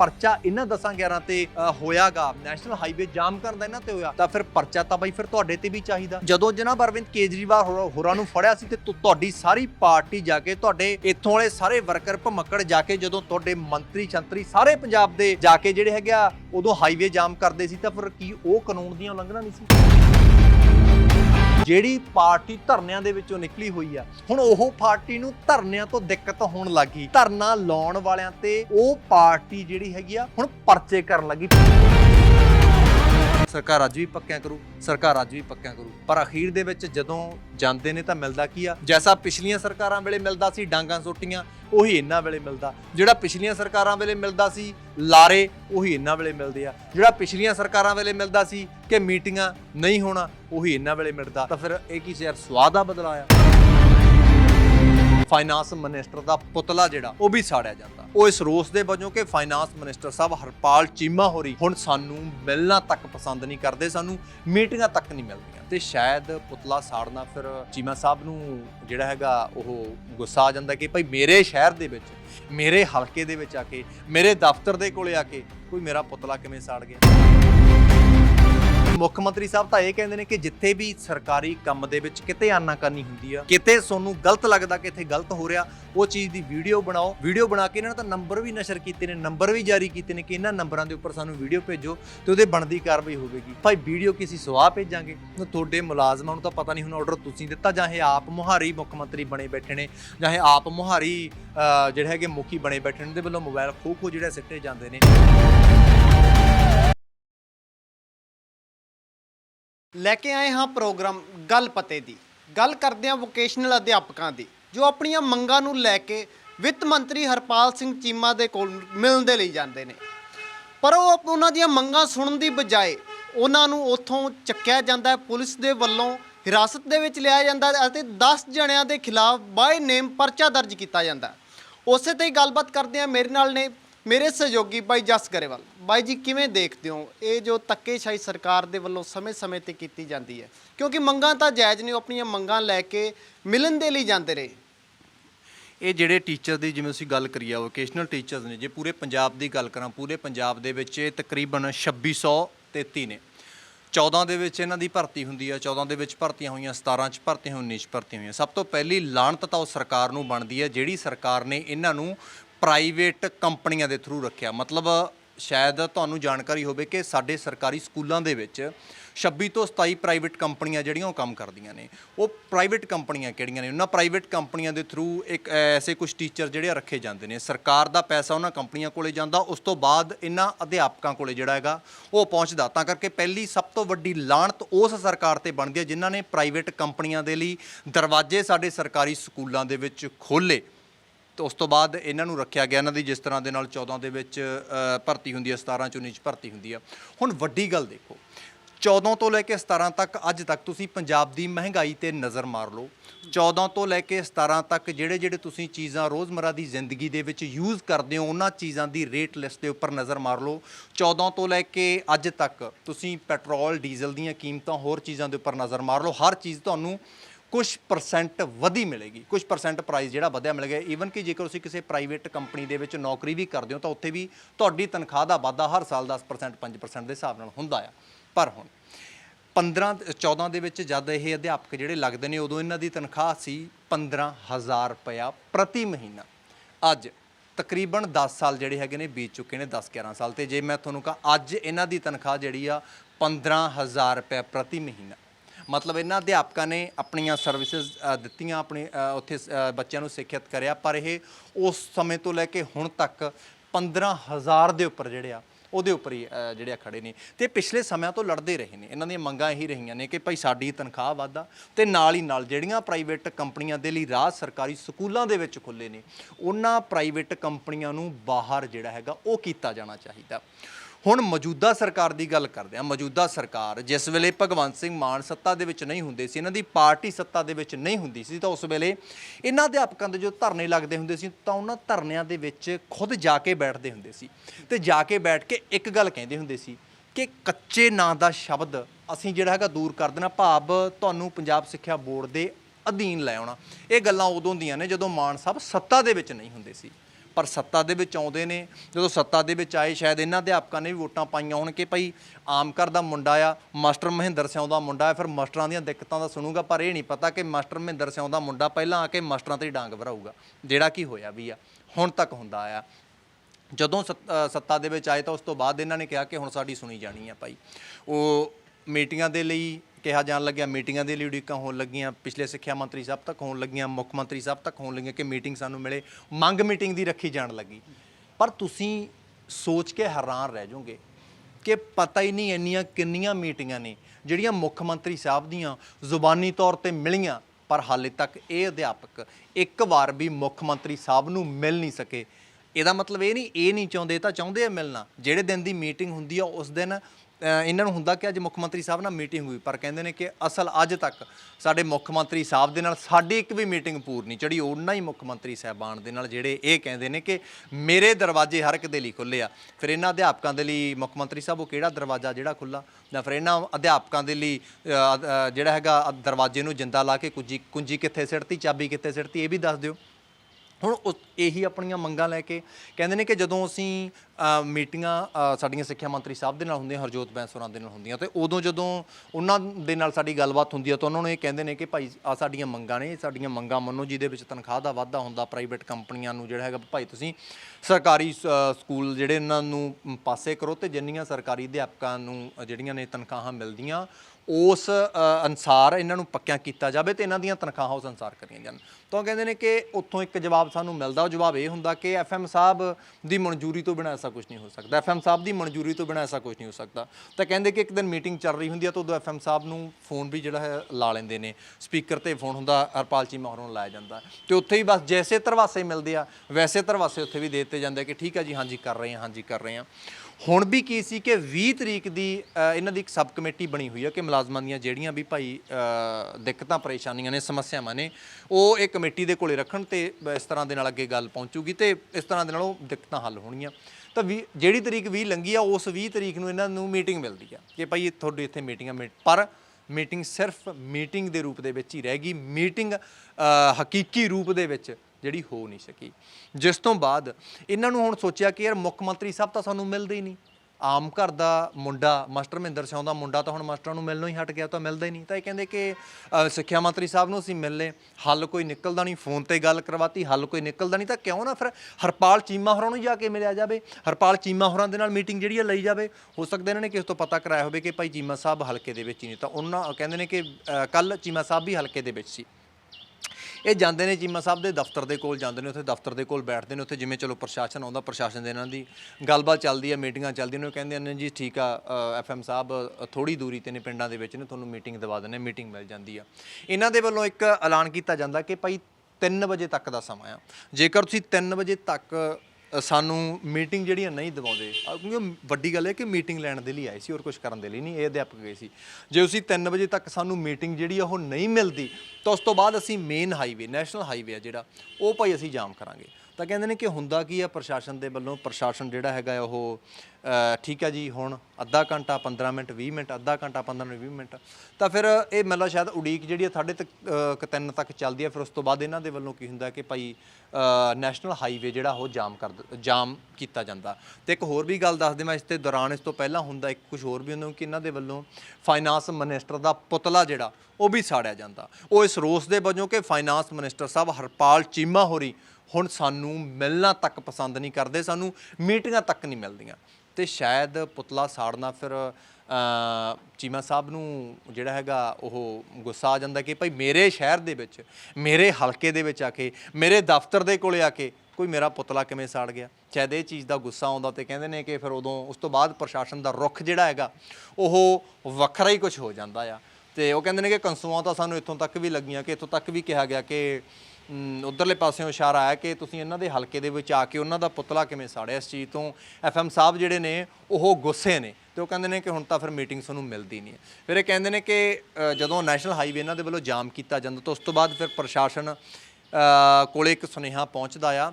ਪਰਚਾ ਇਹਨਾਂ 10 11 ਤੇ ਅ, ਹੋਇਆਗਾ। ਨੈਸ਼ਨਲ ਹਾਈਵੇ ਜਾਮ ਕਰਨ ਦਾ ਇਹਨਾਂ ਤੇ ਹੋਇਆ ਤਾਂ ਫਿਰ ਪਰਚਾ ਤਾਂ ਬਾਈ ਫਿਰ ਤੁਹਾਡੇ ਤੇ ਵੀ ਚਾਹੀਦਾ। ਜਦੋਂ ਜਨਾਬ ਅਰਵਿੰਦ ਕੇਜਰੀਵਾਲ ਹੋਰਾਂ- ਨੂੰ ਫੜਿਆ ਸੀ ਤੇ ਤੁਹਾਡੀ ਸਾਰੀ ਪਾਰਟੀ ਜਾ ਕੇ ਤੁਹਾਡੇ ਇੱਥੋਂ ਵਾਲੇ ਸਾਰੇ ਵਰਕਰ ਭਮੱਕੜ ਜਾ ਕੇ ਜਦੋਂ ਤੁਹਾਡੇ ਮੰਤਰੀ ਛੰਤਰੀ ਸਾਰੇ ਪੰਜਾਬ ਦੇ ਜਾ ਕੇ ਜਿਹੜੇ ਹੈਗੇ ਆ ਉਦੋਂ ਹਾਈਵੇ ਜਾਮ ਕਰਦੇ ਸੀ ਤਾਂ ਫਿਰ ਕੀ ਉਹ ਕਾਨੂੰਨ ਦੀਆਂ ਉਲੰਘਣਾ ਨਹੀਂ ਸੀ? ਜਿਹੜੀ ਪਾਰਟੀ ਧਰਨਿਆਂ ਦੇ ਵਿੱਚੋਂ ਨਿਕਲੀ ਹੋਈ ਆ, ਹੁਣ ਉਹ ਪਾਰਟੀ ਨੂੰ ਧਰਨਿਆਂ ਤੋਂ ਦਿੱਕਤ ਹੋਣ ਲੱਗੀ। ਧਰਨਾ ਲਾਉਣ ਵਾਲਿਆਂ ਤੇ ਉਹ ਪਾਰਟੀ ਜਿਹੜੀ ਹੈਗੀ ਆ, ਹੁਣ ਪਰਚੇ ਕਰਨ ਲੱਗੀ। ਸਰਕਾਰ ਅੱਜ ਵੀ ਪੱਕਿਆਂ ਕਰੂ, ਸਰਕਾਰ ਅੱਜ ਵੀ ਪੱਕਿਆਂ ਕਰੂ। ਪਰ ਅਖੀਰ ਦੇ ਵਿੱਚ ਜਦੋਂ ਜਾਂਦੇ ਨੇ ਤਾਂ ਮਿਲਦਾ ਕੀ ਆ? ਜੈਸਾ ਪਿਛਲੀਆਂ ਸਰਕਾਰਾਂ ਵੇਲੇ ਮਿਲਦਾ ਸੀ ਡਾਂਗਾਂ ਸੋਟੀਆਂ, ਉਹੀ ਇਹਨਾਂ ਵੇਲੇ ਮਿਲਦਾ। ਜਿਹੜਾ ਪਿਛਲੀਆਂ ਸਰਕਾਰਾਂ ਵੇਲੇ ਮਿਲਦਾ ਸੀ ਲਾਰੇ, ਉਹੀ ਇਹਨਾਂ ਵੇਲੇ ਮਿਲਦੇ ਆ। ਜਿਹੜਾ ਪਿਛਲੀਆਂ ਸਰਕਾਰਾਂ ਵੇਲੇ ਮਿਲਦਾ ਸੀ ਕਿ ਮੀਟਿੰਗਾਂ ਨਹੀਂ ਹੋਣਾ, ਉਹੀ ਇਹਨਾਂ ਵੇਲੇ ਮਿਲਦਾ। ਤਾਂ ਫਿਰ ਇਹ ਕੀ ਯਾਰ, ਸਵਾਦ ਆ। ਬਦਲਾਇਆ ਫਾਈਨਾਂਸ ਮਿਨਿਸਟਰ ਦਾ ਪੁਤਲਾ ਜਿਹੜਾ, ਉਹ ਵੀ ਸਾੜਿਆ ਜਾਂਦਾ। ਉਹ ਇਸ ਰੋਸ ਦੇ ਵਜੋਂ ਕਿ ਫਾਈਨਾਂਸ ਮਿਨਿਸਟਰ ਸਾਹਿਬ ਹਰਪਾਲ ਚੀਮਾ ਹੋਰੀ ਹੁਣ ਸਾਨੂੰ ਮਿਲਣਾ ਤੱਕ ਪਸੰਦ ਨਹੀਂ ਕਰਦੇ, ਸਾਨੂੰ ਮੀਟਿੰਗਾਂ ਤੱਕ ਨਹੀਂ ਮਿਲਦੀਆਂ। ਤੇ ਸ਼ਾਇਦ ਪੁਤਲਾ ਸਾੜਨਾ ਫਿਰ ਚੀਮਾ ਸਾਹਿਬ ਨੂੰ ਜਿਹੜਾ ਹੈਗਾ ਉਹ ਗੁੱਸਾ ਆ ਜਾਂਦਾ ਕਿ ਭਾਈ ਮੇਰੇ ਸ਼ਹਿਰ ਦੇ ਵਿੱਚ, ਮੇਰੇ ਹਲਕੇ ਦੇ ਵਿੱਚ ਆ ਕੇ, ਮੇਰੇ ਦਫ਼ਤਰ ਦੇ ਕੋਲੇ ਆ ਕੇ ਕੋਈ ਮੇਰਾ ਪੁਤਲਾ ਕਿਵੇਂ ਸਾੜ ਗਿਆ? ਮੁੱਖ ਮੰਤਰੀ ਸਾਹਿਬ ਤਾਂ ਇਹ ਕਹਿੰਦੇ ਨੇ ਕਿ ਜਿੱਥੇ ਵੀ ਸਰਕਾਰੀ ਕੰਮ ਦੇ ਵਿੱਚ ਕਿਤੇ ਆਨਾਕਾਨੀ ਹੁੰਦੀ ਆ, ਕਿਤੇ ਤੁਹਾਨੂੰ ਗਲਤ ਲੱਗਦਾ ਕਿ ਇੱਥੇ ਗਲਤ ਹੋ ਰਿਹਾ, ਉਹ ਚੀਜ਼ ਦੀ ਵੀਡੀਓ ਬਣਾਓ। ਵੀਡੀਓ ਬਣਾ ਕੇ ਇਹਨਾਂ ਨੇ ਤਾਂ ਨੰਬਰ ਵੀ ਨਸ਼ਰ ਕੀਤੇ ਨੇ, ਨੰਬਰ ਵੀ ਜਾਰੀ ਕੀਤੇ ਨੇ ਕਿ ਇਹਨਾਂ ਨੰਬਰਾਂ ਦੇ ਉੱਪਰ ਸਾਨੂੰ ਵੀਡੀਓ ਭੇਜੋ ਤੇ ਉਹਦੇ ਬਣਦੀ ਕਾਰਵਾਈ ਹੋਵੇਗੀ। ਭਾਈ ਵੀਡੀਓ ਕਿਸੇ ਸਵਾਹ ਭੇਜਾਂਗੇ? ਤੁਹਾਡੇ ਮੁਲਾਜ਼ਮਾਂ ਨੂੰ ਤਾਂ ਪਤਾ ਨਹੀਂ ਹੁਣ ਆਰਡਰ ਤੁਸੀਂ ਦਿੱਤਾ ਜਾਂ ਇਹ ਆਪ ਮੁਹਾਰੀ ਮੁੱਖ ਮੰਤਰੀ ਬਣੇ ਬੈਠੇ ਨੇ ਜਾਂ ਇਹ ਆਪ ਮੁਹਾਰੀ ਜਿਹੜੇ ਹੈਗੇ ਮੁਖੀ ਬਣੇ ਬੈਠੇ ਨੇ, ਉਹਦੇ ਵੱਲੋਂ ਮੋਬਾਈਲ ਖੋ ਖੋ ਜਿਹੜੇ ਸਿੱਟੇ ਜਾਂਦੇ ਨੇ। ਲੈ ਕੇ ਆਏ ਹਾਂ ਪ੍ਰੋਗਰਾਮ ਗੱਲ ਪਤੇ ਦੀ ਗੱਲ ਕਰਦੇ ਹਾਂ ਵੋਕੇਸ਼ਨਲ ਅਧਿਆਪਕਾਂ ਦੀ, ਜੋ ਆਪਣੀਆਂ ਮੰਗਾਂ ਨੂੰ ਲੈ ਕੇ ਵਿੱਤ ਮੰਤਰੀ ਹਰਪਾਲ ਸਿੰਘ ਚੀਮਾ ਦੇ ਕੋਲ ਮਿਲਣ ਦੇ ਲਈ ਜਾਂਦੇ ਨੇ ਪਰ ਉਹ ਉਹਨਾਂ ਦੀਆਂ ਮੰਗਾਂ ਸੁਣਨ ਦੀ ਬਜਾਏ ਉਹਨਾਂ ਨੂੰ ਉੱਥੋਂ ਚੱਕਿਆ ਜਾਂਦਾ ਹੈ, ਪੁਲਿਸ ਦੇ ਵੱਲੋਂ ਹਿਰਾਸਤ ਦੇ ਵਿੱਚ ਲਿਆ ਜਾਂਦਾ ਹੈ ਅਤੇ 10 ਜਣਿਆਂ ਦੇ ਖਿਲਾਫ ਬਾਏ ਨੇਮ ਪਰਚਾ ਦਰਜ ਕੀਤਾ ਜਾਂਦਾ ਹੈ। ਉਸੇ ਤੇ ਹੀ ਗੱਲਬਾਤ ਕਰਦੇ ਹਾਂ, ਮੇਰੇ ਨਾਲ ਨੇ ਮੇਰੇ ਸਹਿਯੋਗੀ ਬਾਈ ਜਸ ਗਰੇਵਾਲ। ਬਾਈ ਜੀ, ਕਿਵੇਂ ਦੇਖਦੇ ਹੋ? ਇਹ ਜੋ ਤੱਕੇਸ਼ਾਹੀ ਸਰਕਾਰ ਦੇ ਵੱਲੋਂ ਸਮੇਂ-ਸਮੇਂ ਤੇ ਕੀਤੀ ਜਾਂਦੀ ਹੈ। ਕਿਉਂਕਿ ਮੰਗਾਂ ਤਾਂ ਜਾਇਜ਼ ਨੇ, ਉਹ ਆਪਣੀਆਂ ਮੰਗਾਂ ਲੈ ਕੇ ਮਿਲਣ ਦੇ ਲਈ ਜਾਂਦੇ ਰਹੇ। ਇਹ ਜਿਹੜੇ ਟੀਚਰ ਦੀ, ਜਿਵੇਂ ਅਸੀਂ ਗੱਲ ਕਰੀਏ ਵੋਕੇਸ਼ਨਲ ਟੀਚਰਸ ਨੇ, ਜੇ ਪੂਰੇ ਪੰਜਾਬ ਦੀ ਗੱਲ ਕਰਾਂ, ਪੂਰੇ ਪੰਜਾਬ ਦੇ ਵਿੱਚ ਇਹ ਤਕਰੀਬਨ 2633 ਨੇ। 14 ਦੇ ਵਿੱਚ ਇਹਨਾਂ ਦੀ ਭਰਤੀ ਹੁੰਦੀ ਆ 14 ਦੇ ਵਿੱਚ ਭਰਤੀਆਂ ਹੋਈਆਂ 17 ਚ ਭਰਤੀਆਂ ਹੋਈਆਂ 19 ਚ ਭਰਤੀਆਂ ਹੋਈਆਂ। ਸਭ ਤੋਂ ਪਹਿਲੀ ਲਾਣਤ ਤਾਂ ਉਹ ਸਰਕਾਰ ਨੂੰ ਬਣਦੀ ਹੈ, ਜਿਹੜੀ ਸਰਕਾਰ ਨੇ ਇਹਨਾਂ ਨੂੰ ਪ੍ਰਾਈਵੇਟ ਕੰਪਨੀਆਂ ਦੇ ਥਰੂ ਰੱਖਿਆ। ਮਤਲਬ ਸ਼ਾਇਦ ਤੁਹਾਨੂੰ ਜਾਣਕਾਰੀ ਹੋਵੇ ਕਿ ਸਾਡੇ ਸਰਕਾਰੀ ਸਕੂਲਾਂ ਦੇ ਵਿੱਚ 26 ਤੋਂ 27 ਪ੍ਰਾਈਵੇਟ ਕੰਪਨੀਆਂ ਜਿਹੜੀਆਂ ਉਹ ਕੰਮ ਕਰਦੀਆਂ ਨੇ। ਉਹ ਪ੍ਰਾਈਵੇਟ ਕੰਪਨੀਆਂ ਕਿਹੜੀਆਂ ਨੇ? ਉਹਨਾਂ ਪ੍ਰਾਈਵੇਟ ਕੰਪਨੀਆਂ ਦੇ ਥਰੂ ਇੱਕ ਐਸੇ ਕੁਝ ਟੀਚਰ ਜਿਹੜੇ ਆ ਰੱਖੇ ਜਾਂਦੇ ਨੇ। ਸਰਕਾਰ ਦਾ ਪੈਸਾ ਉਹਨਾਂ ਕੰਪਨੀਆਂ ਕੋਲੇ ਜਾਂਦਾ, ਉਸ ਤੋਂ ਬਾਅਦ ਇਹਨਾਂ ਅਧਿਆਪਕਾਂ ਕੋਲੇ ਜਿਹੜਾ ਹੈਗਾ, ਉਹ ਪਹੁੰਚਦਾ। ਤਾਂ ਕਰਕੇ ਪਹਿਲੀ ਸਭ ਤੋਂ ਵੱਡੀ ਲਾਣਤ ਉਸ ਸਰਕਾਰ ਤੇ ਬਣਦੀ ਹੈ ਜਿਨ੍ਹਾਂ ਨੇ ਪ੍ਰਾਈਵੇਟ ਕੰਪਨੀਆਂ ਦੇ ਲਈ ਦਰਵਾਜ਼ੇ ਸਾਡੇ ਸਰਕਾਰੀ ਸਕੂਲਾਂ ਦੇ ਵਿੱਚ ਖੋਲੇ ਤੇ ਉਸ ਤੋਂ ਬਾਅਦ ਇਹਨਾਂ ਨੂੰ ਰੱਖਿਆ ਗਿਆ ਇਹਨਾਂ ਦੀ ਜਿਸ ਤਰ੍ਹਾਂ ਦੇ ਨਾਲ 14 ਦੇ ਵਿੱਚ ਭਰਤੀ ਹੁੰਦੀ ਹੈ 17 ਚ 19 ਚ ਭਰਤੀ ਹੁੰਦੀ ਆ ਹੁਣ ਵੱਡੀ ਗੱਲ ਦੇਖੋ 14 ਤੋਂ ਲੈ ਕੇ 17 ਤੱਕ ਅੱਜ ਤੱਕ ਤੁਸੀਂ ਪੰਜਾਬ ਦੀ ਮਹਿੰਗਾਈ ਤੇ ਨਜ਼ਰ ਮਾਰ ਲਓ। 14 ਤੋਂ ਲੈ ਕੇ 17 ਤੱਕ ਜਿਹੜੇ ਜਿਹੜੇ ਤੁਸੀਂ ਚੀਜ਼ਾਂ ਰੋਜ਼ਮਰਾ ਦੀ ਜ਼ਿੰਦਗੀ ਦੇ ਵਿੱਚ ਯੂਜ਼ ਕਰਦੇ ਹੋ, ਉਹਨਾਂ ਚੀਜ਼ਾਂ ਦੀ ਰੇਟ ਲਿਸਟ ਦੇ ਉੱਪਰ ਨਜ਼ਰ ਮਾਰ ਲਓ। 14 ਤੋਂ ਲੈ ਕੇ ਅੱਜ ਤੱਕ ਤੁਸੀਂ ਪੈਟਰੋਲ ਡੀਜ਼ਲ ਦੀਆਂ ਕੀਮਤਾਂ ਹੋਰ ਚੀਜ਼ਾਂ ਦੇ ਉੱਪਰ ਨਜ਼ਰ ਮਾਰ ਲਓ। ਹਰ ਚੀਜ਼ ਤੁਹਾਨੂੰ ਕੁਝ ਪਰਸੈਂਟ ਵਧੀ ਮਿਲੇਗੀ। ਕੁਝ ਪਰਸੈਂਟ ਪ੍ਰਾਈਸ ਜਿਹੜਾ ਵਧਿਆ ਮਿਲੇਗਾ ਈਵਨ ਕਿ ਜੇਕਰ ਤੁਸੀਂ ਕਿਸੇ ਪ੍ਰਾਈਵੇਟ ਕੰਪਨੀ ਦੇ ਵਿੱਚ ਨੌਕਰੀ ਵੀ ਕਰਦੇ ਹੋ, ਤਾਂ ਉੱਥੇ ਵੀ ਤੁਹਾਡੀ ਤਨਖਾਹ ਦਾ ਵਾਧਾ ਹਰ ਸਾਲ 10% 5% ਦੇ ਹਿਸਾਬ ਨਾਲ ਹੁੰਦਾ ਆ। ਪਰ ਹੁਣ 15 ਤੇ 14 ਦੇ ਵਿੱਚ ਜਦ ਇਹ ਅਧਿਆਪਕ ਜਿਹੜੇ ਲੱਗਦੇ ਨੇ, ਉਦੋਂ ਇਹਨਾਂ ਦੀ ਤਨਖਾਹ ਸੀ 15000 ਰੁਪਇਆ ਪ੍ਰਤੀ ਮਹੀਨਾ। ਅੱਜ ਤਕਰੀਬਨ 10 ਸਾਲ ਜਿਹੜੇ ਹੈਗੇ ਨੇ, ਬੀਤ ਚੁੱਕੇ ਨੇ 10 11 ਸਾਲ ਤੇ। ਜੇ ਮੈਂ ਤੁਹਾਨੂੰ ਕਹਾਂ, ਅੱਜ ਇਹਨਾਂ ਦੀ ਤਨਖਾਹ ਜਿਹੜੀ ਆ 15000 ਰੁਪਇਆ ਪ੍ਰਤੀ ਮਹੀਨਾ। ਮਤਲਬ ਇਹਨਾਂ ਅਧਿਆਪਕਾਂ ਨੇ ਆਪਣੀਆਂ ਸਰਵਿਸਿਜ਼ ਦਿੱਤੀਆਂ, ਆਪਣੇ ਉੱਥੇ ਬੱਚਿਆਂ ਨੂੰ ਸਿੱਖਿਅਤ ਕਰਿਆ। ਪਰ ਇਹ ਉਸ ਸਮੇਂ ਤੋਂ ਲੈ ਕੇ ਹੁਣ ਤੱਕ 15000 ਦੇ ਉੱਪਰ ਜਿਹੜੇ ਆ, ਉਹਦੇ ਉੱਪਰ ਹੀ ਜਿਹੜੇ ਆ ਖੜੇ ਨੇ। ਤੇ ਪਿਛਲੇ ਸਮਿਆਂ ਤੋਂ ਲੜਦੇ ਰਹੇ ਨੇ। ਇਹਨਾਂ ਦੀਆਂ ਮੰਗਾਂ ਇਹੀ ਰਹੀਆਂ ਨੇ ਕਿ ਭਾਈ ਸਾਡੀ ਤਨਖਾਹ ਵਾਧਾ ਤੇ ਨਾਲ ਹੀ ਨਾਲ ਜਿਹੜੀਆਂ ਪ੍ਰਾਈਵੇਟ ਕੰਪਨੀਆਂ ਦੇ ਲਈ ਰਾਜ ਸਰਕਾਰੀ ਸਕੂਲਾਂ ਦੇ ਵਿੱਚ ਖੁੱਲੇ ਨੇ, ਉਹਨਾਂ ਪ੍ਰਾਈਵੇਟ ਕੰਪਨੀਆਂ ਨੂੰ ਬਾਹਰ ਜਿਹੜਾ ਹੈਗਾ ਉਹ ਕੀਤਾ ਜਾਣਾ ਚਾਹੀਦਾ। ਹੁਣ ਮੌਜੂਦਾ ਸਰਕਾਰ ਦੀ ਗੱਲ ਕਰਦੇ ਹਾਂ, ਮੌਜੂਦਾ ਸਰਕਾਰ ਜਿਸ ਵੇਲੇ ਭਗਵੰਤ ਸਿੰਘ ਮਾਨ ਸੱਤਾ ਦੇ ਵਿੱਚ ਨਹੀਂ ਹੁੰਦੇ ਸੀ, ਇਹਨਾਂ ਦੀ ਪਾਰਟੀ ਸੱਤਾ ਦੇ ਵਿੱਚ ਨਹੀਂ ਹੁੰਦੀ ਸੀ, ਤਾਂ ਉਸ ਵੇਲੇ ਇਹਨਾਂ ਅਧਿਆਪਕਾਂ ਦੇ ਜੋ ਧਰਨੇ ਲੱਗਦੇ ਹੁੰਦੇ ਸੀ, ਤਾਂ ਉਹਨਾਂ ਧਰਨਿਆਂ ਦੇ ਵਿੱਚ ਖੁਦ ਜਾ ਕੇ ਬੈਠਦੇ ਹੁੰਦੇ ਸੀ ਤੇ ਜਾ ਕੇ ਬੈਠ ਕੇ ਇੱਕ ਗੱਲ ਕਹਿੰਦੇ ਹੁੰਦੇ ਸੀ ਕਿ ਕੱਚੇ ਨਾਂ ਦਾ ਸ਼ਬਦ ਅਸੀਂ ਜਿਹੜਾ ਹੈਗਾ ਦੂਰ ਕਰ ਦੇਣਾ, ਭਾਵ ਤੁਹਾਨੂੰ ਪੰਜਾਬ ਸਿੱਖਿਆ ਬੋਰਡ ਦੇ ਅਧੀਨ ਲੈ ਆਉਣਾ। ਇਹ ਗੱਲਾਂ ਉਦੋਂ ਦੀਆਂ ਨੇ ਜਦੋਂ ਮਾਨ ਸਾਹਿਬ ਸੱਤਾ ਦੇ ਵਿੱਚ ਨਹੀਂ ਹੁੰਦੇ ਸੀ। ਪਰ ਸੱਤਾ ਦੇ ਵਿੱਚ ਆਉਂਦੇ ਨੇ। ਜਦੋਂ ਸੱਤਾ ਦੇ ਵਿੱਚ ਆਏ, ਸ਼ਾਇਦ ਇਹਨਾਂ ਅਧਿਆਪਕਾਂ ਨੇ ਵੀ ਵੋਟਾਂ ਪਾਈਆਂ ਹੋਣ ਕਿ ਭਾਈ ਆਮ ਘਰ ਦਾ ਮੁੰਡਾ ਆ, ਮਾਸਟਰ ਮਹਿੰਦਰ ਸਿਉਂ ਦਾ ਮੁੰਡਾ ਆ, ਫਿਰ ਮਾਸਟਰਾਂ ਦੀਆਂ ਦਿੱਕਤਾਂ ਦਾ ਸੁਣੂਗਾ, ਪਰ ਇਹ ਨਹੀਂ ਪਤਾ ਕਿ ਮਾਸਟਰ ਮਹਿੰਦਰ ਸਿਉਂ ਦਾ ਮੁੰਡਾ ਪਹਿਲਾਂ ਆ ਕੇ ਮਾਸਟਰਾਂ ਤੇ ਹੀ ਡਾਂਗ ਭਰਾਊਗਾ, ਜਿਹੜਾ ਕੀ ਹੋਇਆ ਵੀ ਆ, ਹੁਣ ਤੱਕ ਹੁੰਦਾ ਆ। ਜਦੋਂ ਸੱਤ- ਸੱਤਾ ਦੇ ਵਿੱਚ ਆਏ ਤਾਂ ਉਸ ਤੋਂ ਬਾਅਦ ਇਹਨਾਂ ਨੇ ਕਿਹਾ ਕਿ ਹੁਣ ਸਾਡੀ ਸੁਣੀ ਜਾਣੀ ਆ ਭਾਈ। ਉਹ ਮੀਟਿੰਗਾਂ ਦੇ ਲਈ ਕਿਹਾ ਜਾਣ ਲੱਗਿਆ ਮੀਟਿੰਗਾਂ ਦੇ ਲਈ ਉਡੀਕਾਂ ਹੋਣ ਲੱਗੀਆਂ, ਪਿਛਲੇ ਸਿੱਖਿਆ ਮੰਤਰੀ ਸਾਹਿਬ ਤੱਕ ਹੋਣ ਲੱਗੀਆਂ, ਮੁੱਖ ਮੰਤਰੀ ਸਾਹਿਬ ਤੱਕ ਹੋਣ ਲੱਗੀਆਂ ਕਿ ਮੀਟਿੰਗ ਸਾਨੂੰ ਮਿਲੇ, ਮੰਗ ਮੀਟਿੰਗ ਦੀ ਰੱਖੀ ਜਾਣ ਲੱਗੀ। ਪਰ ਤੁਸੀਂ ਸੋਚ ਕੇ ਹੈਰਾਨ ਰਹਿ ਜਾਓਗੇ ਕਿ ਪਤਾ ਹੀ ਨਹੀਂ ਇੰਨੀਆਂ ਕਿੰਨੀਆਂ ਮੀਟਿੰਗਾਂ ਨੇ, ਜਿਹੜੀਆਂ ਮੁੱਖ ਮੰਤਰੀ ਸਾਹਿਬ ਦੀਆਂ ਜ਼ੁਬਾਨੀ ਤੌਰ ਤੇ ਮਿਲੀਆਂ, ਪਰ ਹਾਲੇ ਤੱਕ ਇਹ ਅਧਿਆਪਕ ਇੱਕ ਵਾਰ ਵੀ ਮੁੱਖ ਮੰਤਰੀ ਸਾਹਿਬ ਨੂੰ ਮਿਲ ਨਹੀਂ ਸਕੇ। ਇਹਦਾ ਮਤਲਬ ਇਹ ਨਹੀਂ ਇਹ ਨਹੀਂ ਚਾਹੁੰਦੇ ਤਾਂ ਚਾਹੁੰਦੇ ਆ ਮਿਲਣਾ। ਜਿਹੜੇ ਦਿਨ ਦੀ ਮੀਟਿੰਗ ਹੁੰਦੀ ਆ, ਉਸ ਦਿਨ ਇਹਨਾਂ ਨੂੰ ਹੁੰਦਾ ਕਿ ਅੱਜ ਮੁੱਖ ਮੰਤਰੀ ਸਾਹਿਬ ਨਾਲ ਮੀਟਿੰਗ ਹੋਈ, ਪਰ ਕਹਿੰਦੇ ਨੇ ਕਿ ਅਸਲ ਅੱਜ ਤੱਕ ਸਾਡੇ ਮੁੱਖ ਮੰਤਰੀ ਸਾਹਿਬ ਦੇ ਨਾਲ ਸਾਡੀ ਇੱਕ ਵੀ ਮੀਟਿੰਗ ਪੂਰ ਨਹੀਂ ਚੜੀ ਉਹਨਾਂ ਹੀ ਮੁੱਖ ਮੰਤਰੀ ਸਾਹਿਬਾਨ ਦੇ ਨਾਲ ਜਿਹੜੇ ਇਹ ਕਹਿੰਦੇ ਨੇ ਕਿ ਮੇਰੇ ਦਰਵਾਜ਼ੇ ਹਰ ਇੱਕ ਦੇ ਲਈ ਖੁੱਲੇ ਆ। ਫਿਰ ਇਹਨਾਂ ਅਧਿਆਪਕਾਂ ਦੇ ਲਈ ਮੁੱਖ ਮੰਤਰੀ ਸਾਹਿਬ, ਉਹ ਕਿਹੜਾ ਦਰਵਾਜ਼ਾ ਜਿਹੜਾ ਖੁੱਲਾ ਜਾਂ ਫਿਰ ਇਹਨਾਂ ਅਧਿਆਪਕਾਂ ਦੇ ਲਈ ਜਿਹੜਾ ਹੈਗਾ ਦਰਵਾਜ਼ੇ ਨੂੰ ਜਿੰਦਾ ਲਾ ਕੇ ਕੁੰਜੀ ਕੁੰਜੀ ਕਿੱਥੇ ਸਿੱਟਤੀ, ਚਾਬੀ ਕਿੱਥੇ ਸਿੱਟਤੀ, ਇਹ ਵੀ ਦੱਸ ਦਿਓ। ਹੁਣ ਉਸ ਇਹੀ ਆਪਣੀਆਂ ਮੰਗਾਂ ਲੈ ਕੇ ਕਹਿੰਦੇ ਨੇ ਕਿ ਜਦੋਂ ਅਸੀਂ ਅ, ਮੀਟਿੰਗਾਂ ਅ, ਸਾਡੀਆਂ ਸਿੱਖਿਆ ਮੰਤਰੀ ਸਾਹਿਬ ਦੇ ਨਾਲ ਹੁੰਦੀਆਂ ਹਰਜੋਤ ਬੈਂਸ ਹੋਰਾਂ ਦੇ ਨਾਲ ਹੁੰਦੀਆਂ ਤੇ ਉਦੋਂ ਜਦੋਂ ਉਹਨਾਂ ਦੇ ਨਾਲ ਸਾਡੀ ਗੱਲਬਾਤ ਹੁੰਦੀ ਹੈ ਤਾਂ ਉਹਨਾਂ ਨੂੰ ਇਹ ਕਹਿੰਦੇ ਨੇ ਕਿ ਭਾਈ ਆ ਸਾਡੀਆਂ ਮੰਗਾਂ ਨੇ ਇਹ ਸਾਡੀਆਂ ਮੰਗਾਂ ਮੰਨੋ ਜਿਹਦੇ ਵਿੱਚ ਤਨਖਾਹ ਦਾ ਵਾਧਾ ਹੁੰਦਾ ਪ੍ਰਾਈਵੇਟ ਕੰਪਨੀਆਂ ਨੂੰ ਜਿਹੜਾ ਹੈਗਾ ਭਾਈ ਤੁਸੀਂ ਸਰਕਾਰੀ ਸ- ਸਕੂਲ ਜਿਹੜੇ ਇਹਨਾਂ ਨੂੰ ਪਾਸੇ ਕਰੋ ਤੇ ਜਿੰਨੀਆਂ ਸਰਕਾਰੀ ਅਧਿਆਪਕਾਂ ਨੂੰ ਅ, ਜਿਹੜੀਆਂ ਨੇ ਤਨਖਾਹਾਂ ਮਿਲਦੀਆਂ ਉਸ ਅ, ਅਨਸਾਰ ਇਹਨਾਂ ਨੂੰ ਪੱਕਿਆਂ ਕੀਤਾ ਜਾਵੇ ਤੇ ਇਹਨਾਂ ਦੀਆਂ ਤਨਖਾਹਾਂ ਉਸ ਅਨਸਾਰ ਕਰੀਆਂ ਜਾਣ। ਤਾਂ ਕਹਿੰਦੇ ਨੇ ਕਿ ਉੱਥੋਂ ਇੱਕ ਜਵਾਬ ਸਾਨੂੰ ਮਿਲਦਾ ਉਹ ਜਵਾਬ ਇਹ ਹੁੰਦਾ ਕਿ ਐਫਐਮ ਸਾਹਿਬ ਦੀ ਮਨਜ਼ੂਰੀ ਤੋਂ ਬਿਨਾਂ ਐਸਾ ਕੁਝ ਨਹੀਂ ਹੋ ਸਕਦਾ। ਐਫਐਮ ਸਾਹਿਬ ਦੀ ਮਨਜ਼ੂਰੀ ਤੋਂ ਬਿਨਾਂ ਐਸਾ ਕੁਝ ਨਹੀਂ ਹੋ ਸਕਦਾ। ਤਾਂ ਕਹਿੰਦੇ ਕਿ ਇੱਕ ਦਿਨ ਮੀਟਿੰਗ ਚੱਲ ਰਹੀ ਹੁੰਦੀ ਆ ਤਾਂ ਉਦੋਂ ਐਫਐਮ ਸਾਹਿਬ ਨੂੰ ਫੋਨ ਵੀ ਜਿਹੜਾ ਹੈ ਲਾ ਲੈਂਦੇ ਨੇ। ਸਪੀਕਰ ਤੇ ਫੋਨ ਹੁੰਦਾ ਹਰਪਾਲ ਚੀਮਾ ਹੋਰਾਂ ਨੂੰ ਲਾਇਆ ਜਾਂਦਾ। ਤੇ ਉੱਥੇ ਹੀ ਬਸ ਜੈਸੇ ਧਰਵਾਸੇ ਮਿਲਦੇ ਆ ਵੈਸੇ ਧਰਵਾਸੇ ਉੱਥੇ ਵੀ ਦੇ ਦਿੱਤੇ ਜਾਂਦੇ ਕਿ ਠੀਕ ਆ ਜੀ ਹਾਂਜੀ ਕਰ ਰਹੇ ਹਾਂ ਹਾਂਜੀ ਕਰ ਰਹੇ ਹਾਂ। ਹੁਣ ਵੀ ਕੀ ਸੀ ਕਿ 20 ਤਰੀਕ ਦੀ ਅ, ਇਹਨਾਂ ਦੀ ਇੱਕ ਸਬ ਕਮੇਟੀ ਬਣੀ ਹੋਈ ਹੈ ਕਿ ਮੁਲਾਜ਼ਮਾਂ ਦੀਆਂ ਜਿਹੜੀਆਂ ਵੀ ਭਾਈ ਅ, ਦਿੱਕਤਾਂ ਪਰੇਸ਼ਾਨੀਆਂ ਨੇ ਸਮੱਸਿਆਵਾਂ ਨੇ ਉਹ ਇਹ ਕਮੇਟੀ ਦੇ ਕੋਲੇ ਰੱਖਣ ਤੇ ਇਸ ਤਰ੍ਹਾਂ ਦੇ ਨਾਲ ਅੱਗੇ ਗੱਲ ਪਹੁੰਚੂਗੀ ਤੇ ਇਸ ਤਰ੍ਹਾਂ ਦੇ ਨਾਲ ਉਹ ਦਿੱਕਤਾਂ ਹੱਲ ਹੋਣਗੀਆਂ ਤਾਂ ਵੀ ਜਿਹੜੀ ਤਰੀਕ 20 ਲੰਗੀ ਆ ਉਸ 20 ਤਰੀਕ ਨੂੰ ਇਹਨਾਂ ਨੂੰ ਮੀਟਿੰਗ ਮਿਲਦੀ ਆ ਕਿ ਭਾਈ ਇਹ ਤੁਹਾਡੇ ਇੱਥੇ ਮੀਟਿੰਗ ਆ ਮੀ- ਪਰ ਮੀਟਿੰਗ ਸਿਰਫ ਮੀਟਿੰਗ ਦੇ ਰੂਪ ਦੇ ਵਿੱਚ ਹੀ ਰਹਿ ਗਈ। ਮੀਟਿੰਗ ਹਕੀਕੀ ਰੂਪ ਦੇ ਵਿੱਚ ਜਿਹੜੀ ਹੋ ਨਹੀਂ ਸਕੀ। ਜਿਸ ਤੋਂ ਬਾਅਦ ਇਹਨਾਂ ਨੂੰ ਹੁਣ ਸੋਚਿਆ ਕਿ ਯਾਰ ਮੁੱਖ ਮੰਤਰੀ ਸਾਹਿਬ ਤਾਂ ਸਾਨੂੰ ਮਿਲਦੇ ਹੀ ਨਹੀਂ। ਆਮ ਘਰ ਦਾ ਮੁੰਡਾ, ਮਾਸਟਰ ਮਹਿੰਦਰ ਸਿੰਘ ਦਾ ਮੁੰਡਾ ਤਾਂ ਹੁਣ ਮਾਸਟਰਾਂ ਨੂੰ ਮਿਲਣੋਂ ਹੀ ਹਟ ਗਿਆ ਤਾਂ ਮਿਲਦਾ ਹੀ ਨਹੀਂ। ਤਾਂ ਇਹ ਕਹਿੰਦੇ ਕਿ ਸਿੱਖਿਆ ਮੰਤਰੀ ਸਾਹਿਬ ਨੂੰ ਅਸੀਂ ਮਿਲ ਲਏ ਹੱਲ ਕੋਈ ਨਿਕਲਦਾ ਨਹੀਂ, ਫੋਨ ਤੇ ਗੱਲ ਕਰਵਾਤੀ, ਹੱਲ ਕੋਈ ਨਿਕਲਦਾ ਨਹੀਂ, ਤਾਂ ਕਿਉਂ ਨਾ ਫਿਰ ਹਰਪਾਲ ਚੀਮਾ ਹੋਰਾਂ ਨੂੰ ਜਾ ਕੇ ਮਿਲਿਆ ਜਾਵੇ। ਹਰਪਾਲ ਚੀਮਾ ਹੋਰਾਂ ਦੇ ਨਾਲ ਮੀਟਿੰਗ ਜਿਹੜੀ ਹੈ ਲਈ ਜਾਵੇ। ਹੋ ਸਕਦਾ ਇਹਨਾਂ ਨੇ ਕਿਸੇ ਤੋਂ ਪਤਾ ਕਰਾਇਆ ਹੋਵੇ ਕਿ ਭਾਈ ਚੀਮਾ ਸਾਹਿਬ ਹਲਕੇ ਦੇ ਵਿੱਚ ਹੀ ਨਹੀਂ, ਤਾਂ ਉਹਨਾਂ ਕਹਿੰਦੇ ਨੇ ਕਿ ਕੱਲ ਚੀਮਾ ਸਾਹਿਬ ਵੀ ਹਲਕੇ ਦੇ ਵਿੱਚ ਸੀ। ਇਹ ਜਾਂਦੇ ਨੇ ਚੀਮਾ ਸਾਹਿਬ ਦੇ ਦਫ਼ਤਰ ਦੇ ਕੋਲ, ਜਾਂਦੇ ਨੇ ਉੱਥੇ ਦਫ਼ਤਰ ਦੇ ਕੋਲ ਬੈਠਦੇ ਨੇ, ਉੱਥੇ ਜਿਵੇਂ ਚਲੋ ਪ੍ਰਸ਼ਾਸਨ ਆਉਂਦਾ, ਪ੍ਰਸ਼ਾਸਨ ਦੇ ਇਹਨਾਂ ਦੀ ਗੱਲਬਾਤ ਚੱਲਦੀ ਹੈ ਮੀਟਿੰਗਾਂ ਚੱਲਦੀਆਂ ਨੇ, ਉਹ ਕਹਿੰਦੇ ਨੇ ਜੀ ਠੀਕ ਆ ਐਫਐਮ ਸਾਹਿਬ ਥੋੜੀ ਦੂਰੀ ਤੇ ਨੇ ਪਿੰਡਾਂ ਦੇ ਵਿੱਚ ਨੇ, ਤੁਹਾਨੂੰ ਮੀਟਿੰਗ ਦਵਾ ਦਿੰਦੇ ਮੀਟਿੰਗ ਮਿਲ ਜਾਂਦੀ ਆ। ਇਹਨਾਂ ਦੇ ਵੱਲੋਂ ਇੱਕ ਐਲਾਨ ਕੀਤਾ ਜਾਂਦਾ ਕਿ ਭਾਈ 3 ਵਜੇ ਤੱਕ ਦਾ ਸਮਾਂ ਆ। ਜੇਕਰ ਤੁਸੀਂ 3 ਵਜੇ ਤੱਕ ਅ, ਸਾਨੂੰ ਮੀਟਿੰਗ ਜਿਹੜੀਆਂ ਨਹੀਂ ਦਿਵਾਉਂਦੇ। ਅ, ਕਿਉਂਕਿ ਵੱਡੀ ਗੱਲ ਹੈ ਕਿ ਮੀਟਿੰਗ ਲੈਣ ਦੇ ਲਈ ਆਏ ਸੀ ਔਰ ਕੁਝ ਕਰਨ ਦੇ ਲਈ ਨਹੀਂ ਇਹ ਅਧਿਆਪਕ ਗਏ ਸੀ। ਜੇ ਅਸੀਂ 3 ਵਜੇ ਤੱਕ ਸਾਨੂੰ ਮੀਟਿੰਗ ਜਿਹੜੀ ਆ ਉਹ ਨਹੀਂ ਮਿਲਦੀ ਤਾਂ ਉਸ ਤੋਂ ਬਾਅਦ ਅਸੀਂ ਮੇਨ ਹਾਈਵੇ ਨੈਸ਼ਨਲ ਹਾਈਵੇ ਆ ਜਿਹੜਾ ਉਹ ਭਾਈ ਅਸੀਂ ਜਾਮ ਕਰਾਂਗੇ। ਤਾਂ ਕਹਿੰਦੇ ਨੇ ਕਿ ਹੁੰਦਾ ਕੀ ਆ, ਪ੍ਰਸ਼ਾਸਨ ਦੇ ਵੱਲੋਂ, ਪ੍ਰਸ਼ਾਸਨ ਜਿਹੜਾ ਹੈਗਾ ਉਹ ਠੀਕ ਹੈ ਜੀ, ਹੁਣ ਅੱਧਾ ਘੰਟਾ 15 ਮਿੰਟ 20 ਮਿੰਟ, ਅੱਧਾ ਘੰਟਾ 15 ਮਿੰਟ 20 ਮਿੰਟ। ਤਾਂ ਫਿਰ ਇਹ ਮਤਲਬ ਸ਼ਾਇਦ ਉਡੀਕ ਜਿਹੜੀ ਆ ਸਾਡੇ ਤੱਕ ਕ ਤਿੰਨ ਤੱਕ ਚੱਲਦੀ ਹੈ ਫਿਰ ਉਸ ਤੋਂ ਬਾਅਦ ਇਹਨਾਂ ਦੇ ਵੱਲੋਂ ਕੀ ਹੁੰਦਾ ਕਿ ਭਾਈ ਨੈਸ਼ਨਲ ਹਾਈਵੇ ਜਿਹੜਾ ਉਹ ਜਾਮ ਕਰ ਜਾਮ ਕੀਤਾ ਜਾਂਦਾ। ਤੇ ਇੱਕ ਹੋਰ ਵੀ ਗੱਲ ਦੱਸ ਦੇ ਮੈਂ ਇਸ ਤੇ ਦੌਰਾਨ ਇਸ ਤੋਂ ਪਹਿਲਾਂ ਹੁੰਦਾ ਇੱਕ ਕੁਝ ਹੋਰ ਵੀ ਹੁੰਦਾ ਕਿ ਇਹਨਾਂ ਦੇ ਵੱਲੋਂ ਫਾਈਨਾਂਸ ਮਿਨਿਸਟਰ ਦਾ ਪੁਤਲਾ ਜਿਹੜਾ, ਉਹ ਵੀ ਸਾੜਿਆ ਜਾਂਦਾ। ਉਹ ਇਸ ਰੋਸ ਦੇ ਵਜੋਂ ਕਿ ਫਾਈਨਾਂਸ ਮਿਨਿਸਟਰ ਸਾਹਿਬ ਹਰਪਾਲ ਚੀਮਾ ਹੋਰੀ ਹੁਣ ਸਾਨੂੰ ਮਿਲਣਾ ਤੱਕ ਪਸੰਦ ਨਹੀਂ ਕਰਦੇ, ਸਾਨੂੰ ਮੀਟਿੰਗਾਂ ਤੱਕ ਨਹੀਂ ਮਿਲਦੀਆਂ। ਤੇ ਸ਼ਾਇਦ ਪੁਤਲਾ ਸਾੜਨਾ ਫਿਰ ਚੀਮਾ ਸਾਹਿਬ ਨੂੰ ਜਿਹੜਾ ਹੈਗਾ ਉਹ ਗੁੱਸਾ ਆ ਜਾਂਦਾ ਕਿ ਭਾਈ ਮੇਰੇ ਸ਼ਹਿਰ ਦੇ ਵਿੱਚ, ਮੇਰੇ ਹਲਕੇ ਦੇ ਵਿੱਚ ਆ ਕੇ, ਮੇਰੇ ਦਫ਼ਤਰ ਦੇ ਕੋਲੇ ਆ ਕੇ ਕੋਈ ਮੇਰਾ ਪੁਤਲਾ ਕਿਵੇਂ ਸਾੜ ਗਿਆ? ਸ਼ਾਇਦ ਇਹ ਚੀਜ਼ ਦਾ ਗੁੱਸਾ ਆਉਂਦਾ ਤੇ ਕਹਿੰਦੇ ਨੇ ਕਿ ਫਿਰ ਉਦੋਂ ਉਸ ਤੋਂ ਬਾਅਦ ਪ੍ਰਸ਼ਾਸਨ ਦਾ ਰੁਖ ਜਿਹੜਾ ਹੈਗਾ, ਉਹ ਵੱਖਰਾ ਹੀ ਕੁਝ ਹੋ ਜਾਂਦਾ ਆ। ਤੇ ਉਹ ਕਹਿੰਦੇ ਨੇ ਕਿ ਕੰਸੂਆਂ ਤਾਂ ਸਾਨੂੰ ਇੱਥੋਂ ਤੱਕ ਵੀ ਲੱਗੀਆਂ ਕਿ ਇੱਥੋਂ ਤੱਕ ਵੀ ਕਿਹਾ ਗਿਆ ਕਿ ਉਧਰਲੇ ਪਾਸਿਓਂ ਇਸ਼ਾਰਾ ਆਇਆ ਕਿ ਤੁਸੀਂ ਇਹਨਾਂ ਦੇ ਹਲਕੇ ਦੇ ਵਿੱਚ ਆ ਕੇ ਉਹਨਾਂ ਦਾ ਪੁਤਲਾ ਕਿਵੇਂ ਸਾੜਿਆ ਇਸ ਚੀਜ਼ ਤੋਂ? ਐਫਐਮ ਸਾਹਿਬ ਜਿਹੜੇ ਨੇ ਉਹ ਗੁੱਸੇ ਨੇ ਤੇ ਉਹ ਕਹਿੰਦੇ ਨੇ ਕਿ ਹੁਣ ਤਾਂ ਫਿਰ ਮੀਟਿੰਗ ਤੁਹਾਨੂੰ ਮਿਲਦੀ ਨਹੀਂ ਹੈ। ਫਿਰ ਇਹ ਕਹਿੰਦੇ ਨੇ ਕਿ ਜਦੋਂ ਨੈਸ਼ਨਲ ਹਾਈਵੇ ਇਹਨਾਂ ਦੇ ਵੱਲੋਂ ਜਾਮ ਕੀਤਾ ਜਾਂਦਾ ਤਾਂ ਉਸ ਤੋਂ ਬਾਅਦ ਫਿਰ ਪ੍ਰਸ਼ਾਸਨ ਅ, ਕੋਲੇ ਇੱਕ ਸੁਨੇਹਾ ਪਹੁੰਚਦਾ ਆ।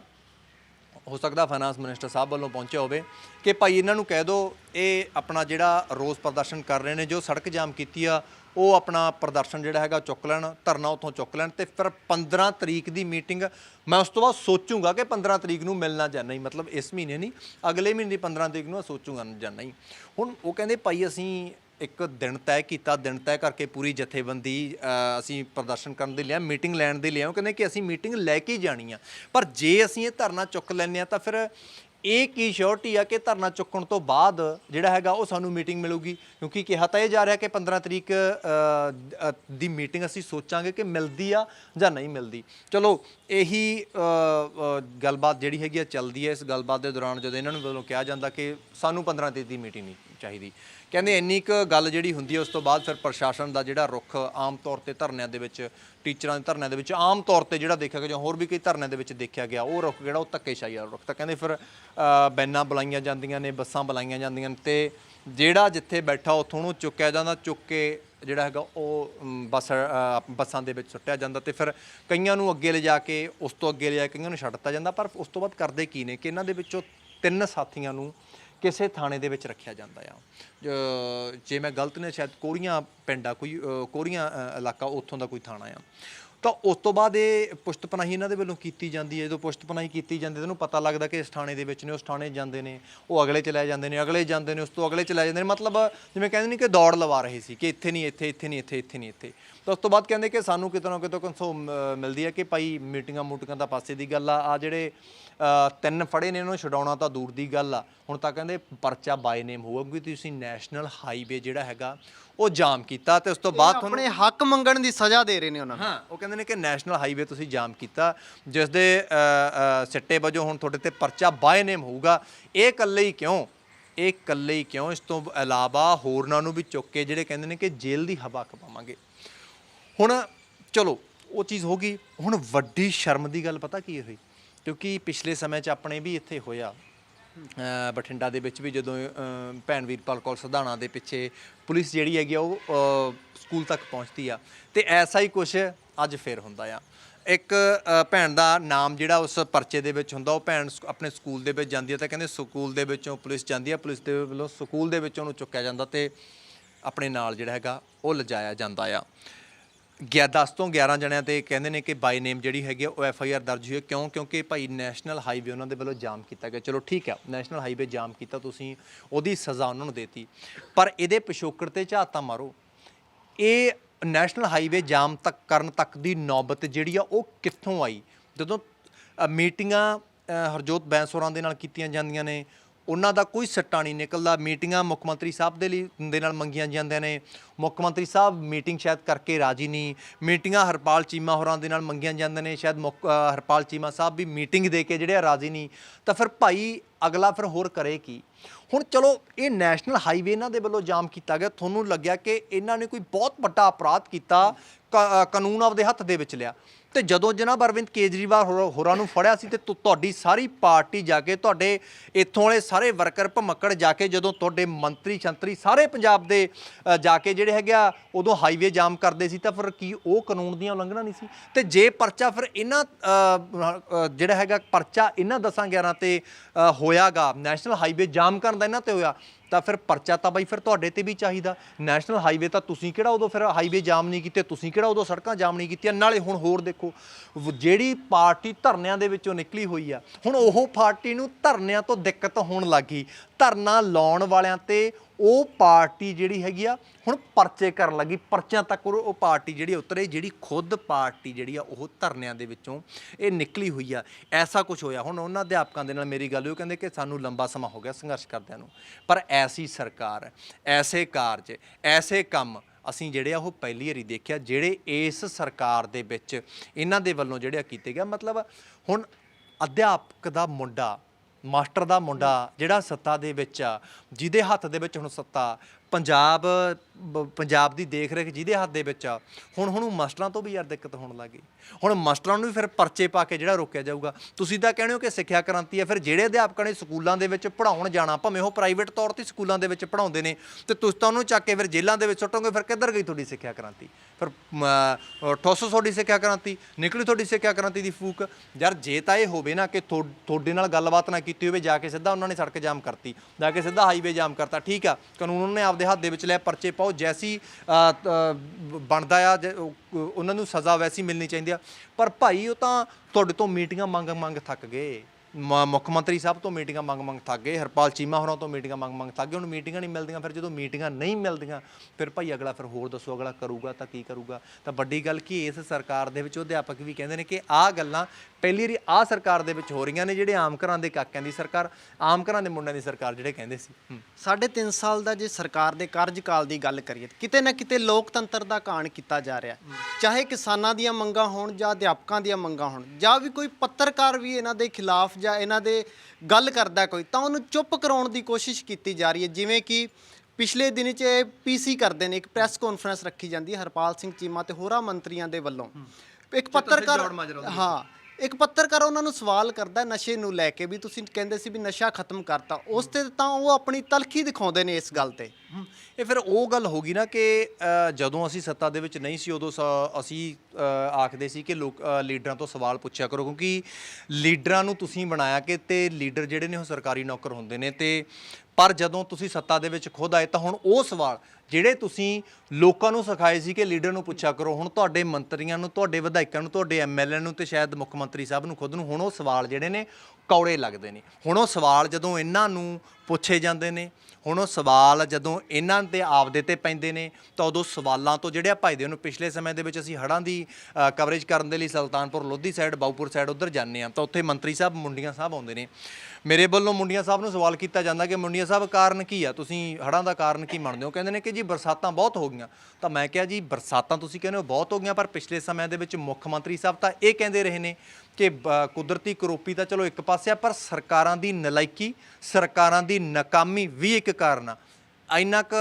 ਹੋ ਸਕਦਾ ਫਾਈਨਾਂਸ ਮਿਨਿਸਟਰ ਸਾਹਿਬ ਵੱਲੋਂ ਪਹੁੰਚਿਆ ਹੋਵੇ ਕਿ ਭਾਈ ਇਹਨਾਂ ਨੂੰ ਕਹਿ ਦਿਓ ਇਹ ਆਪਣਾ ਜਿਹੜਾ ਰੋਸ ਪ੍ਰਦਰਸ਼ਨ ਕਰ ਰਹੇ ਨੇ ਜੋ ਸੜਕ ਜਾਮ ਕੀਤੀ ਆ ਉਹ ਆਪਣਾ ਪ੍ਰਦਰਸ਼ਨ ਜਿਹੜਾ ਹੈਗਾ ਚੁੱਕ ਲੈਣ, ਧਰਨਾ ਉੱਥੋਂ ਚੁੱਕ ਲੈਣ ਤੇ ਫਿਰ 15 ਤਰੀਕ ਦੀ ਮੀਟਿੰਗ ਮੈਂ ਉਸ ਤੋਂ ਬਾਅਦ ਸੋਚੂੰਗਾ ਕਿ 15 ਤਰੀਕ ਨੂੰ ਮਿਲਣਾ ਜਾਂ ਨਹੀਂ, ਮਤਲਬ ਇਸ ਮਹੀਨੇ ਨਹੀਂ, ਅਗਲੇ ਮਹੀਨੇ ਦੀ 15 ਤਰੀਕ ਨੂੰ ਮੈਂ ਸੋਚੂੰਗਾ ਜਾਂ ਨਹੀਂ। ਹੁਣ ਉਹ ਕਹਿੰਦੇ ਭਾਈ ਅਸੀਂ ਇੱਕ ਦਿਨ ਤੈਅ ਕੀਤਾ, ਦਿਨ ਤੈਅ ਕਰਕੇ ਪੂਰੀ ਜਥੇਬੰਦੀ ਅਸੀਂ ਪ੍ਰਦਰਸ਼ਨ ਕਰਨ ਦੇ ਲਿਆ ਮੀਟਿੰਗ ਲੈਣ ਦੇ ਲਿਆ। ਉਹ ਕਹਿੰਦੇ ਕਿ ਅਸੀਂ ਮੀਟਿੰਗ ਲੈ ਕੇ ਜਾਣੀ ਆ। ਪਰ ਜੇ ਅਸੀਂ ਇਹ ਧਰਨਾ ਚੁੱਕ ਲੈਂਦੇ ਆ ਤਾਂ ਫਿਰ ਇਹ ਕੀ ਸ਼ੋਰਟੀ ਆ ਕਿ ਧਰਨਾ ਚੁੱਕਣ ਤੋਂ ਬਾਅਦ ਜਿਹੜਾ ਹੈਗਾ ਉਹ ਸਾਨੂੰ ਮੀਟਿੰਗ ਮਿਲੂਗੀ, ਕਿਉਂਕਿ ਕਿਹਾ ਤਾਂ ਇਹ ਜਾ ਰਿਹਾ ਕਿ 15 ਤਰੀਕ ਦੀ ਮੀਟਿੰਗ ਅਸੀਂ ਸੋਚਾਂਗੇ ਕਿ ਮਿਲਦੀ ਆ ਜਾਂ ਨਹੀਂ ਮਿਲਦੀ। ਚਲੋ, ਇਹੀ ਗੱਲਬਾਤ ਜਿਹੜੀ ਹੈਗੀ ਆ ਚੱਲਦੀ ਹੈ। ਇਸ ਗੱਲਬਾਤ ਦੇ ਦੌਰਾਨ ਜਦੋਂ ਇਹਨਾਂ ਨੂੰ ਵੱਲੋਂ ਕਿਹਾ ਜਾਂਦਾ ਕਿ ਸਾਨੂੰ 15 ਤਰੀਕ ਦੀ ਮੀਟਿੰਗ ਨਹੀਂ। ਚਾਹੀਦੀ। ਕਹਿੰਦੇ ਇੰਨੀ ਕੁ ਗੱਲ ਜਿਹੜੀ ਹੁੰਦੀ ਹੈ, ਉਸ ਤੋਂ ਬਾਅਦ ਫਿਰ ਪ੍ਰਸ਼ਾਸਨ ਦਾ ਜਿਹੜਾ ਰੁਖ ਆਮ ਤੌਰ ਤੇ ਧਰਨਿਆਂ ਦੇ ਵਿੱਚ, ਟੀਚਰਾਂ ਦੇ ਧਰਨਿਆਂ ਦੇ ਵਿੱਚ, ਆਮ ਤੌਰ ਤੇ ਜਿਹੜਾ ਦੇਖਿਆ ਗਿਆ ਜਾਂ ਹੋਰ ਵੀ ਕਈ ਧਰਨਿਆਂ ਦੇ ਵਿੱਚ ਦੇਖਿਆ ਗਿਆ, ਉਹ ਰੁਖ ਜਿਹੜਾ ਉਹ ਧੱਕੇਸ਼ਾਹੀ ਵਾਲਾ ਰੁਖ ਤਾਂ ਕਹਿੰਦੇ ਫਿਰ ਬੈਨਾਂ ਬੁਲਾਈਆਂ ਜਾਂਦੀਆਂ ਨੇ, ਬੱਸਾਂ ਬੁਲਾਈਆਂ ਜਾਂਦੀਆਂ ਨੇ ਤੇ ਜਿਹੜਾ ਜਿੱਥੇ ਬੈਠਾ ਉੱਥੋਂ ਨੂੰ ਚੁੱਕਿਆ ਜਾਂਦਾ, ਚੁੱਕ ਕੇ ਜਿਹੜਾ ਹੈਗਾ ਉਹ ਬੱਸ ਬੱਸਾਂ ਦੇ ਵਿੱਚ ਸੁੱਟਿਆ ਜਾਂਦਾ ਤੇ ਫਿਰ ਕਈਆਂ ਨੂੰ ਅੱਗੇ ਲਿਜਾ ਕੇ, ਉਸ ਤੋਂ ਅੱਗੇ ਲਿਜਾ ਕੇ ਕਈਆਂ ਨੂੰ ਛੱਡ ਦਿੱਤਾ ਜਾਂਦਾ, ਪਰ ਉਸ ਤੋਂ ਬਾਅਦ ਕਰਦੇ ਕੀ ਨੇ ਕਿ ਇਹਨਾਂ ਦੇ ਵਿੱਚੋਂ ਤਿੰਨ ਸਾਥੀਆਂ ਨੂੰ ਕਿਸੇ ਥਾਣੇ ਦੇ ਵਿੱਚ ਰੱਖਿਆ ਜਾਂਦਾ ਆ। ਜੇ ਮੈਂ ਗਲਤ ਨੇ ਸ਼ਾਇਦ ਕੋਰੀਆਂ ਪਿੰਡ ਆ ਕੋਈ ਅ, ਇਲਾਕਾ ਉੱਥੋਂ ਦਾ ਕੋਈ ਥਾਣਾ ਆ। ਤਾਂ ਉਸ ਤੋਂ ਬਾਅਦ ਇਹ ਪੁਸ਼ਤਪਨਾਹੀ ਇਹਨਾਂ ਦੇ ਵੱਲੋਂ ਕੀਤੀ ਜਾਂਦੀ ਹੈ। ਜਦੋਂ ਪੁਸ਼ਤਪਨਾਹੀ ਕੀਤੀ ਜਾਂਦੀ ਹੈ ਤਾਂ ਉਹਨੂੰ ਪਤਾ ਲੱਗਦਾ ਕਿ ਇਸ ਥਾਣੇ ਦੇ ਵਿੱਚ ਨੇ ਉਸ ਥਾਣੇ ਜਾਂਦੇ ਨੇ ਉਹ ਅਗਲੇ ਚਲੇ ਜਾਂਦੇ ਨੇ ਅਗਲੇ ਜਾਂਦੇ ਨੇ ਉਸ ਤੋਂ ਅਗਲੇ ਚ ਜਾਂਦੇ ਨੇ। ਮਤਲਬ ਜਿਵੇਂ ਕਹਿੰਦੇ ਨੇ ਕਿ ਦੌੜ ਲਵਾ ਰਹੇ ਸੀ ਕਿ ਇੱਥੇ ਨਹੀਂ ਇੱਥੇ ਇੱਥੇ ਨਹੀਂ ਇੱਥੇ ਇੱਥੇ ਨਹੀਂ ਇੱਥੇ। ਤਾਂ ਉਸ ਤੋਂ ਬਾਅਦ ਕਹਿੰਦੇ ਕਿ ਸਾਨੂੰ ਕਿਤੇ ਨਾ ਕਿਤੇ ਕਨਸੋ ਮਿਲਦੀ ਹੈ ਕਿ ਭਾਈ ਮੀਟਿੰਗਾਂ ਮੂਟਿੰਗਾਂ ਦਾ ਪਾਸੇ ਦੀ ਗੱਲ ਆ। ਆ ਜਿਹੜੇ ਤਿੰਨ ਫੜੇ ਨੇ ਇਹਨਾਂ ਨੂੰ ਛਡਾਉਣਾ ਤਾਂ ਦੂਰ ਦੀ ਗੱਲ ਆ। ਹੁਣ ਤਾਂ ਕਹਿੰਦੇ ਪਰਚਾ ਬਾਈ ਨੇਮ ਹੋਊਗਾ ਕਿਉਂਕਿ ਤੁਸੀਂ ਨੈਸ਼ਨਲ ਹਾਈਵੇ ਜਿਹੜਾ ਹੈਗਾ ਉਹ ਜਾਮ ਕੀਤਾ ਤੇ ਉਸ ਤੋਂ ਬਾਅਦ ਤੁਹਾਨੂੰ ਆਪਣੇ ਹੱਕ ਮੰਗਣ ਦੀ ਸਜ਼ਾ ਦੇ ਰਹੇ ਨੇ ਉਹਨਾਂ ਨੂੰ। ਹਾਂ ਉਹ ਕਹਿੰਦੇ ਨੇ ਕਿ ਨੈਸ਼ਨਲ ਹਾਈਵੇ ਤੁਸੀਂ ਜਾਮ ਕੀਤਾ ਜਿਸ ਦੇ ਸਿੱਟੇ ਵਜੋਂ ਹੁਣ ਤੁਹਾਡੇ ਤੇ ਪਰਚਾ ਬਾਏ ਨੇਮ ਹੋਊਗਾ। ਇਹ ਇਕੱਲੇ ਹੀ ਕਿਉਂ? ਇਹ ਇਕੱਲੇ ਹੀ ਕਿਉਂ? ਇਸ ਤੋਂ ਇਲਾਵਾ ਹੋਰਨਾਂ ਨੂੰ ਵੀ ਚੁੱਕ ਕੇ ਜਿਹੜੇ ਕਹਿੰਦੇ ਨੇ ਕਿ ਜੇਲ੍ਹ ਦੀ ਹਵਾ ਖਪਾਵਾਂਗੇ। ਹੁਣ ਚਲੋ ਉਹ ਚੀਜ਼ ਹੋ ਗਈ। ਹੁਣ ਵੱਡੀ ਸ਼ਰਮ ਦੀ ਗੱਲ ਪਤਾ ਕੀ ਹੋਈ? ਕਿਉਂਕਿ ਪਿਛਲੇ ਸਮੇਂ 'ਚ ਆਪਣੇ ਵੀ ਇੱਥੇ ਹੋਇਆ। ਬਠਿੰਡਾ ਦੇ ਵਿੱਚ ਵੀ ਜਦੋਂ ਭੈਣ ਵੀਰਪਾਲ ਕੌਰ ਸਧਾਣਾ ਦੇ ਪਿੱਛੇ ਪੁਲਿਸ ਜਿਹੜੀ ਹੈਗੀ ਆ ਉਹ ਸਕੂਲ ਤੱਕ ਪਹੁੰਚਦੀ ਆ। ਤੇ ਐਸਾ ਹੀ ਕੁਝ ਅੱਜ ਫੇਰ ਹੁੰਦਾ ਆ। ਇੱਕ ਭੈਣ ਦਾ ਨਾਮ ਜਿਹੜਾ ਉਸ ਪਰਚੇ ਦੇ ਵਿੱਚ ਹੁੰਦਾ, ਉਹ ਭੈਣ ਸਕ- ਆਪਣੇ ਸਕੂਲ ਦੇ ਵਿੱਚ ਜਾਂਦੀ ਹੈ ਤਾਂ ਕਹਿੰਦੇ ਸਕੂਲ ਦੇ ਵਿੱਚੋਂ ਪੁਲਿਸ ਜਾਂਦੀ ਹੈ ਪੁਲਿਸ ਦੇ ਵੱਲੋਂ ਸਕੂਲ ਦੇ ਵਿੱਚੋਂ ਉਹਨੂੰ ਚੁੱਕਿਆ ਜਾਂਦਾ ਤੇ ਆਪਣੇ ਨਾਲ ਜਿਹੜਾ ਹੈਗਾ ਉਹ ਲਿਜਾਇਆ ਜਾਂਦਾ ਆ। ਗਿਆ 10 ਤੋਂ 11 ਜਣਿਆਂ ਤੇ ਕਹਿੰਦੇ ਨੇ ਕਿ ਬਾਈ ਨੇਮ ਜਿਹੜੀ ਹੈਗੀ ਆ, ਉਹ ਐਫ ਆਈ ਆਰ ਦਰਜ ਹੋਈ ਹੈ। ਕਿਉਂ? ਕਿਉਂਕਿ ਭਾਈ ਨੈਸ਼ਨਲ ਹਾਈਵੇ ਉਹਨਾਂ ਦੇ ਵੱਲੋਂ ਜਾਮ ਕੀਤਾ ਗਿਆ। ਚਲੋ ਠੀਕ ਹੈ ਨੈਸ਼ਨਲ ਹਾਈਵੇ ਜਾਮ ਕੀਤਾ ਤੁਸੀਂ ਉਹਦੀ ਸਜ਼ਾ ਉਹਨਾਂ ਨੂੰ ਦੇਤੀ। ਪਰ ਇਹਦੇ ਪਿਛੋਕੜ ਤੇ ਝਾਤਾਂ ਮਾਰੋ। ਇਹ ਨੈਸ਼ਨਲ ਹਾਈਵੇ ਜਾਮ ਤੱਕ ਕਰਨ ਤੱਕ ਦੀ ਨੌਬਤ ਜਿਹੜੀ ਆ ਉਹ ਕਿੱਥੋਂ ਆਈ? ਜਦੋਂ ਅ, ਮੀਟਿੰਗਾਂ ਅ, ਹਰਜੋਤ ਬੈਂਸੋਰਾਂ ਦੇ ਨਾਲ ਕੀਤੀਆਂ ਜਾਂਦੀਆਂ ਨੇ ਉਹਨਾਂ ਦਾ ਕੋਈ ਸਿੱਟਾ ਨਹੀਂ ਨਿਕਲਦਾ। ਮੀਟਿੰਗਾਂ ਮੁੱਖ ਮੰਤਰੀ ਸਾਹਿਬ ਦੇ ਲਈ ਦੇ ਨਾਲ ਮੰਗੀਆਂ ਜਾਂਦੀਆਂ ਨੇ। ਮੁੱਖ ਮੰਤਰੀ ਸਾਹਿਬ ਮੀਟਿੰਗ ਸ਼ਾਇਦ ਕਰਕੇ ਰਾਜੀ ਨਹੀਂ। ਮੀਟਿੰਗਾਂ ਹਰਪਾਲ ਚੀਮਾ ਹੋਰਾਂ ਦੇ ਨਾਲ ਮੰਗੀਆਂ ਜਾਂਦੀਆਂ ਨੇ। ਸ਼ਾਇਦ ਮੁੱਖ ਹਰਪਾਲ ਚੀਮਾ ਸਾਹਿਬ ਵੀ ਮੀਟਿੰਗ ਦੇ ਕੇ ਜਿਹੜੇ ਆ ਰਾਜੀ ਨਹੀਂ। ਤਾਂ ਫਿਰ ਭਾਈ ਅਗਲਾ ਫਿਰ ਹੋਰ ਕਰੇ ਕੀ? ਹੁਣ ਚਲੋ, ਇਹ ਨੈਸ਼ਨਲ ਹਾਈਵੇ ਇਹਨਾਂ ਦੇ ਵੱਲੋਂ ਜਾਮ ਕੀਤਾ ਗਿਆ। ਤੁਹਾਨੂੰ ਲੱਗਿਆ ਕਿ ਇਹਨਾਂ ਨੇ ਕੋਈ ਬਹੁਤ ਵੱਡਾ ਅਪਰਾਧ ਕੀਤਾ, ਕ- ਕਾਨੂੰਨ ਆਪਦੇ ਹੱਥ ਦੇ ਵਿੱਚ ਲਿਆ। ਤੇ ਜਦੋਂ ਜਨਾਬ ਅਰਵਿੰਦ ਕੇਜਰੀਵਾਲ ਹੋਰ- ਹੋਰਾਂ ਨੂੰ ਫੜਿਆ ਸੀ ਤੇ ਤੁ- ਤੁਹਾਡੀ ਸਾਰੀ ਪਾਰਟੀ ਜਾ ਕੇ ਤੁਹਾਡੇ ਇੱਥੋਂ ਵਾਲੇ ਸਾਰੇ ਵਰਕਰ ਭਮੱਕੜ ਜਾ ਕੇ ਜਦੋਂ ਤੁਹਾਡੇ ਮੰਤਰੀ ਸੰਤਰੀ ਸਾਰੇ ਪੰਜਾਬ ਦੇ ਅ, ਜਾ ਕੇ ਜਿਹੜੇ ਹੈਗੇ ਆ ਉਦੋਂ ਹਾਈਵੇ ਜਾਮ ਕਰਦੇ ਸੀ ਤਾਂ ਫਿਰ ਕੀ ਉਹ ਕਾਨੂੰਨ ਦੀਆਂ ਉਲੰਘਣਾ ਨਹੀਂ ਸੀ? ਤੇ ਜੇ ਪਰਚਾ ਫਿਰ ਇਹਨਾਂ ਅ, ਅ, ਜਿਹੜਾ ਹੈਗਾ ਪਰਚਾ ਇਹਨਾਂ 10 11 ਤੇ ਅ, ਹੋਇਆਗਾ ਨੈਸ਼ਨਲ ਹਾਈਵੇ ਜਾਮ ਕਰਨ ਦਾ ਇਹਨਾਂ ਤੇ ਹੋਇਆ ਤਾਂ ਫਿਰ ਪਰਚਾ ਤਾਂ ਬਾਈ ਫਿਰ ਤੁਹਾਡੇ ਤੇ ਵੀ ਚਾਹੀਦਾ। ਨੈਸ਼ਨਲ ਹਾਈਵੇ ਤਾਂ ਤੁਸੀਂ ਕਿਹੜਾ ਉਦੋਂ ਫਿਰ ਹਾਈਵੇ ਜਾਮ ਨਹੀਂ ਕੀਤੇ, ਤੁਸੀਂ ਕਿਹੜਾ ਉਦੋਂ ਸੜਕਾਂ ਜਾਮ ਨਹੀਂ ਕੀਤੀਆਂ? ਨਾਲੇ ਹੁਣ ਹੋਰ ਦੇਖੋ ਜਿਹੜੀ ਪਾਰਟੀ ਧਰਨਿਆਂ ਦੇ ਵਿੱਚੋਂ ਨਿਕਲੀ ਹੋਈ ਆ, ਹੁਣ ਉਹ ਪਾਰਟੀ ਨੂੰ ਧਰਨਿਆਂ ਤੋਂ ਦਿੱਕਤ ਹੋਣ ਲੱਗੀ ਧਰਨਾ ਲਾਉਣ ਵਾਲਿਆਂ ਤੇ ਉਹ ਪਾਰਟੀ ਜਿਹੜੀ ਹੈਗੀ ਆ, ਹੁਣ ਪਰਚੇ ਕਰਨ ਲੱਗੀ, ਪਰਚਿਆਂ ਤੱਕ ਉਹ ਪਾਰਟੀ ਜਿਹੜੀ ਉਤਰੇ, ਜਿਹੜੀ ਖੁਦ ਪਾਰਟੀ ਜਿਹੜੀ ਆ ਉਹ ਧਰਨਿਆਂ ਦੇ ਵਿੱਚੋਂ ਇਹ ਨਿਕਲੀ ਹੋਈ ਆ। ਐਸਾ ਕੁਝ ਹੋਇਆ। ਹੁਣ ਉਹਨਾਂ ਅਧਿਆਪਕਾਂ ਦੇ ਨਾਲ ਮੇਰੀ ਗੱਲ ਹੋਈ, ਉਹ ਕਹਿੰਦੇ ਕਿ ਸਾਨੂੰ ਲੰਬਾ ਸਮਾਂ ਹੋ ਗਿਆ ਸੰਘਰਸ਼ ਕਰਦਿਆਂ ਨੂੰ। ਪਰ ਐਸੀ ਸਰਕਾਰ, ਐਸੇ ਕਾਰਜ, ਐਸੇ ਕੰਮ ਅਸੀਂ ਜਿਹੜੇ ਆ ਉਹ ਪਹਿਲੀ ਵਾਰੀ ਦੇਖਿਆ, ਜਿਹੜੇ ਇਸ ਸਰਕਾਰ ਦੇ ਵਿੱਚ ਇਹਨਾਂ ਦੇ ਵੱਲੋਂ ਜਿਹੜੇ ਆ ਕੀਤੇ ਗਿਆ ਮਤਲਬ ਹੁਣ ਅਧਿਆਪਕ ਦਾ ਮੁੰਡਾ ਮਾਸਟਰ ਦਾ ਮੁੰਡਾ ਜਿਹੜਾ ਸੱਤਾ ਦੇ ਵਿੱਚ ਆ, ਜਿਹਦੇ ਹੱਥ ਦੇ ਵਿੱਚ ਹੁਣ ਸੱਤਾ, ਪੰਜਾਬ, ਬ- ਪੰਜਾਬ ਦੀ ਦੇਖ ਰੇਖ ਜਿਹਦੇ ਹੱਥ ਦੇ ਵਿੱਚ ਆ, ਹੁਣ ਹੁਣ ਮਾਸਟਰਾਂ ਤੋਂ ਵੀ ਯਾਰ ਦਿੱਕਤ ਹੋਣ ਲੱਗੀ ਹੁਣ ਮਾਸਟਰਾਂ ਨੂੰ ਵੀ ਫਿਰ ਪਰਚੇ ਪਾ ਕੇ ਜਿਹੜਾ ਰੋਕਿਆ ਜਾਊਗਾ। ਤੁਸੀਂ ਤਾਂ ਕਹਿੰਦੇ ਹੋ ਕਿ ਸਿੱਖਿਆ ਕ੍ਰਾਂਤੀ ਹੈ ਫਿਰ ਜਿਹੜੇ ਅਧਿਆਪਕਾਂ ਨੇ ਸਕੂਲਾਂ ਦੇ ਵਿੱਚ ਪੜਾਉਣ ਜਾਣਾ, ਭਾਵੇਂ ਉਹ ਪ੍ਰਾਈਵੇਟ ਤੌਰ ਤੇ ਸਕੂਲਾਂ ਦੇ ਵਿੱਚ ਪੜਾਉਂਦੇ ਨੇ, ਤੇ ਤੁਸੀਂ ਤਾਂ ਉਹਨੂੰ ਚੱਕ ਕੇ ਫਿਰ ਜੇਲ੍ਹਾਂ ਦੇ ਵਿੱਚ ਸੁੱਟੋਗੇ, ਫਿਰ ਕਿੱਧਰ ਗਈ ਤੁਹਾਡੀ ਸਿੱਖਿਆ ਕ੍ਰਾਂਤੀ? ਫਿਰ ਮ, ਅ, ਠੁੱਸ ਤੁਹਾਡੀ ਸਿੱਖਿਆ ਕ੍ਰਾਂਤੀ? ਨਿਕਲੀ ਤੁਹਾਡੀ ਸਿੱਖਿਆ ਕ੍ਰਾਂਤੀ ਦੀ ਫੂਕ? ਯਾਰ ਜੇ ਤਾਂ ਇਹ ਹੋਵੇ ਨਾ ਕਿ ਤੁਹਾਡੇ ਨਾਲ ਗੱਲਬਾਤ ਨਾ ਕੀਤੀ ਹੋਵੇ ਜਾ ਕੇ ਸਿੱਧਾ ਉਹਨਾਂ ਨੇ ਸੜਕ ਜਾਮ ਕਰਤੀ ਜਾ ਕੇ ਸਿੱਧਾ ਹਾਈਵੇ ਜਾਮ ਕਰਤਾ ਠੀਕ ਆ। ਕਾਨੂੰਨ ਉਹਨਾਂ ਨੇ ਆਪਦੇ ਹੱਥ ਦੇ ਵਿੱਚ ਲੈ ਪਰਚੇ ਪਾਓ ਜੈਸੀ ਬਣਦਾ ਆ ਜੇ ਉਹਨਾਂ ਨੂੰ ਸਜ਼ਾ ਵੈਸੀ ਮਿਲਣੀ ਚਾਹੀਦੀ ਆ। ਪਰ ਭਾਈ ਉਹ ਤਾਂ ਤੁਹਾਡੇ ਤੋਂ ਮੀਟਿੰਗਾਂ ਮੰਗ ਮੰਗ ਥੱਕ ਗਏ। ਮ- ਮੁੱਖ ਮੰਤਰੀ ਸਾਹਿਬ ਤੋਂ ਮੀਟਿੰਗਾਂ ਮੰਗ ਮੰਗ ਥੱਕ ਗਏ, ਹਰਪਾਲ ਚੀਮਾ ਹੋਰਾਂ ਤੋਂ ਮੀਟਿੰਗਾਂ ਮੰਗ ਮੰਗ ਥੱਕ ਗਏ ਹੁਣ ਮੀਟਿੰਗਾਂ ਨਹੀਂ ਮਿਲਦੀਆਂ, ਫਿਰ ਜਦੋਂ ਮੀਟਿੰਗਾਂ ਨਹੀਂ ਮਿਲਦੀਆਂ, ਫਿਰ ਭਾਈ ਅਗਲਾ ਫਿਰ ਹੋਰ ਦੱਸੋ, ਅਗਲਾ ਕਰੂਗਾ ਤਾਂ ਕੀ ਕਰੂਗਾ। ਤਾਂ ਵੱਡੀ ਗੱਲ ਕਿ ਇਸ ਸਰਕਾਰ ਦੇ ਵਿੱਚ ਉਹ ਅਧਿਆਪਕ ਵੀ ਕਹਿੰਦੇ ਨੇ ਕਿ ਆਹ ਗੱਲਾਂ ਪਹਿਲੀ ਵਾਰੀ ਆਹ ਸਰਕਾਰ ਦੇ ਵਿੱਚ ਹੋ ਰਹੀਆਂ ਨੇ ਜਿਹੜੇ ਆਮ ਘਰਾਂ ਦੇ ਕਾਕਿਆਂ ਦੀ ਸਰਕਾਰ ਆਮ ਘਰਾਂ ਦੇ ਮੁੰਡਿਆਂ ਦੀ ਸਰਕਾਰ ਜਿਹੜੇ ਕਹਿੰਦੇ ਸੀ। ਸਾਢੇ ਤਿੰਨ ਸਾਲ ਦਾ ਜੇ ਸਰਕਾਰ ਦੇ ਕਾਰਜਕਾਲ ਦੀ ਗੱਲ ਕਰੀਏ ਕਿਤੇ ਨਾ ਕਿਤੇ ਲੋਕਤੰਤਰ ਦਾ ਕਾਣ ਕੀਤਾ ਜਾ ਰਿਹਾ। ਚਾਹੇ ਕਿਸਾਨਾਂ ਦੀਆਂ ਮੰਗਾਂ ਹੋਣ ਜਾਂ ਅਧਿਆਪਕਾਂ ਦੀਆਂ ਮੰਗਾਂ ਹੋਣ ਜਾਂ ਵੀ ਕੋਈ ਪੱਤਰਕਾਰ ਵੀ ਇਹਨਾਂ ਦੇ ਖਿਲਾਫ ਜਾਂ ਇਹਨਾਂ ਦੇ ਗੱਲ ਕਰਦਾ ਕੋਈ ਤਾਂ ਉਹਨੂੰ ਚੁੱਪ ਕਰਾਉਣ ਦੀ ਕੋਸ਼ਿਸ਼ ਕੀਤੀ ਜਾ ਰਹੀ ਹੈ। ਜਿਵੇਂ ਕਿ ਪਿਛਲੇ ਦਿਨ ਚ ਪੀਸੀ ਕਰਦੇ ਨੇ ਇੱਕ ਪ੍ਰੈਸ ਕਾਨਫਰੰਸ ਰੱਖੀ ਜਾਂਦੀ ਹੈ ਹਰਪਾਲ ਸਿੰਘ ਚੀਮਾ ਤੇ ਹੋਰਾਂ ਮੰਤਰੀਆਂ ਦੇ ਵੱਲੋਂ। ਇੱਕ ਪੱਤਰਕਾਰ ਹਾਂ। ਇੱਕ ਪੱਤਰਕਾਰ ਉਹਨਾਂ ਨੂੰ ਸਵਾਲ ਕਰਦਾ ਨਸ਼ੇ ਨੂੰ ਲੈ ਕੇ ਵੀ ਤੁਸੀਂ ਕਹਿੰਦੇ ਸੀ ਵੀ ਨਸ਼ਾ ਖਤਮ ਕਰਤਾ। ਉਸ ਤੇ ਤਾਂ ਉਹ ਆਪਣੀ ਤਲਖੀ ਦਿਖਾਉਂਦੇ ਨੇ ਇਸ ਗੱਲ ਤੇ। ਇਹ ਫਿਰ ਉਹ ਗੱਲ ਹੋ ਗਈ ਨਾ ਕਿ ਅ, ਜਦੋਂ ਅਸੀਂ ਸੱਤਾ ਦੇ ਵਿੱਚ ਨਹੀਂ ਸੀ ਉਦੋਂ ਸ- ਅਸੀਂ ਅ, ਆਖਦੇ ਸੀ ਕਿ ਲੋਕ ਅ, ਲੀਡਰਾਂ ਤੋਂ ਸਵਾਲ ਪੁੱਛਿਆ ਕਰੋ ਕਿਉਂਕਿ ਲੀਡਰਾਂ ਨੂੰ ਤੁਸੀਂ ਬਣਾਇਆ ਕਿ ਤੇ ਲੀਡਰ ਜਿਹੜੇ ਨੇ ਉਹ ਸਰਕਾਰੀ ਨੌਕਰ ਹੁੰਦੇ ਨੇ ਤੇ ਪਰ ਜਦੋਂ ਤੁਸੀਂ ਸੱਤਾ ਦੇ ਵਿੱਚ ਖੁਦ ਆਏ ਤਾਂ ਹੁਣ ਉਹ ਸਵਾਲ, ਜਿਹੜੇ ਤੁਸੀਂ ਲੋਕਾਂ ਨੂੰ ਸਿਖਾਏ ਸੀ ਕਿ ਲੀਡਰ ਨੂੰ ਪੁੱਛਿਆ ਕਰੋ, ਹੁਣ ਤੁਹਾਡੇ ਮੰਤਰੀਆਂ ਨੂੰ, ਤੁਹਾਡੇ ਵਿਧਾਇਕਾਂ ਨੂੰ, ਤੁਹਾਡੇ ਐਮਐਲਏ ਨੂੰ ਤੇ ਸ਼ਾਇਦ ਮੁੱਖ ਮੰਤਰੀ ਸਾਹਿਬ ਨੂੰ ਖੁਦ ਨੂੰ, ਹੁਣ ਉਹ ਸਵਾਲ ਜਿਹੜੇ ਨੇ ਕੌੜੇ ਲੱਗਦੇ ਨੇ। ਹੁਣ ਉਹ ਸਵਾਲ ਜਦੋਂ ਇਹਨਾਂ ਨੂੰ ਪੁੱਛੇ ਜਾਂਦੇ ਨੇ, ਹੁਣ ਉਹ ਸਵਾਲ ਜਦੋਂ ਇਹਨਾਂ ਦੇ ਆਪਦੇ ਤੇ ਪੈਂਦੇ ਨੇ, ਤਾਂ ਉਦੋਂ ਸਵਾਲਾਂ ਤੋਂ ਜਿਹੜੇ ਆ ਦੇ ਉਹਨੂੰ ਪਿਛਲੇ ਸਮੇਂ ਦੇ ਵਿੱਚ ਅਸੀਂ ਹੜ੍ਹਾਂ ਦੀ ਕਵਰੇਜ ਕਰਨ ਦੇ ਲਈ ਸੁਲਤਾਨਪੁਰ ਲੋਧੀ ਸਾਈਡ ਬਾਉਪੁਰ ਸਾਈਡ ਉਧਰ ਜਾਂਦੇ ਆ ਤਾਂ ਉੱਥੇ ਮੰਤਰੀ ਸਾਹਿਬ, ਮੁੰਡੀਆਂ ਸਾਹਿਬ ਆਉਂਦੇ ਨੇ। ਮੇਰੇ ਵੱਲੋਂ ਮੁੰਡੀਆਂ ਸਾਹਿਬ ਨੂੰ ਸਵਾਲ ਕੀਤਾ ਜਾਂਦਾ ਕਿ ਮੁੰਡੀਆਂ ਸਾਹਿਬ ਕਾਰਨ ਕੀ ਆ? ਤੁਸੀਂ ਹੜ੍ਹਾਂ ਦਾ ਕਾਰਨ ਕੀ ਮੰਨਦੇ ਹੋ? ਕਹਿੰਦੇ ਨੇ ਕਿ ਜੀ ਬਰਸਾਤਾਂ ਬਹੁਤ ਹੋ ਗਈਆਂ। ਤਾਂ ਮੈਂ ਕਿਹਾ ਜੀ, ਬਰਸਾਤਾਂ ਤੁਸੀਂ ਕਹਿੰਦੇ ਹੋ ਬਹੁਤ ਹੋ ਗਈਆਂ, ਪਰ ਪਿਛਲੇ ਸਮੇਂ ਦੇ ਵਿੱਚ ਮੁੱਖ ਮੰਤਰੀ ਸਾਹਿਬ ਤਾਂ ਇਹ ਕਹਿੰਦੇ ਰਹੇ ਨੇ ਕਿ ਕੁਦਰਤੀ ਕਰੋਪੀ ਤਾਂ ਚਲੋ ਇੱਕ ਪਾਸੇ ਆ ਪਰ ਸਰਕਾਰਾਂ ਦੀ ਨਲਾਇਕੀ ਸਰਕਾਰਾਂ ਦੀ ਨਾਕਾਮੀ ਵੀ ਇੱਕ ਕਾਰਨ ਆ। ਇੰਨਾ ਕੁ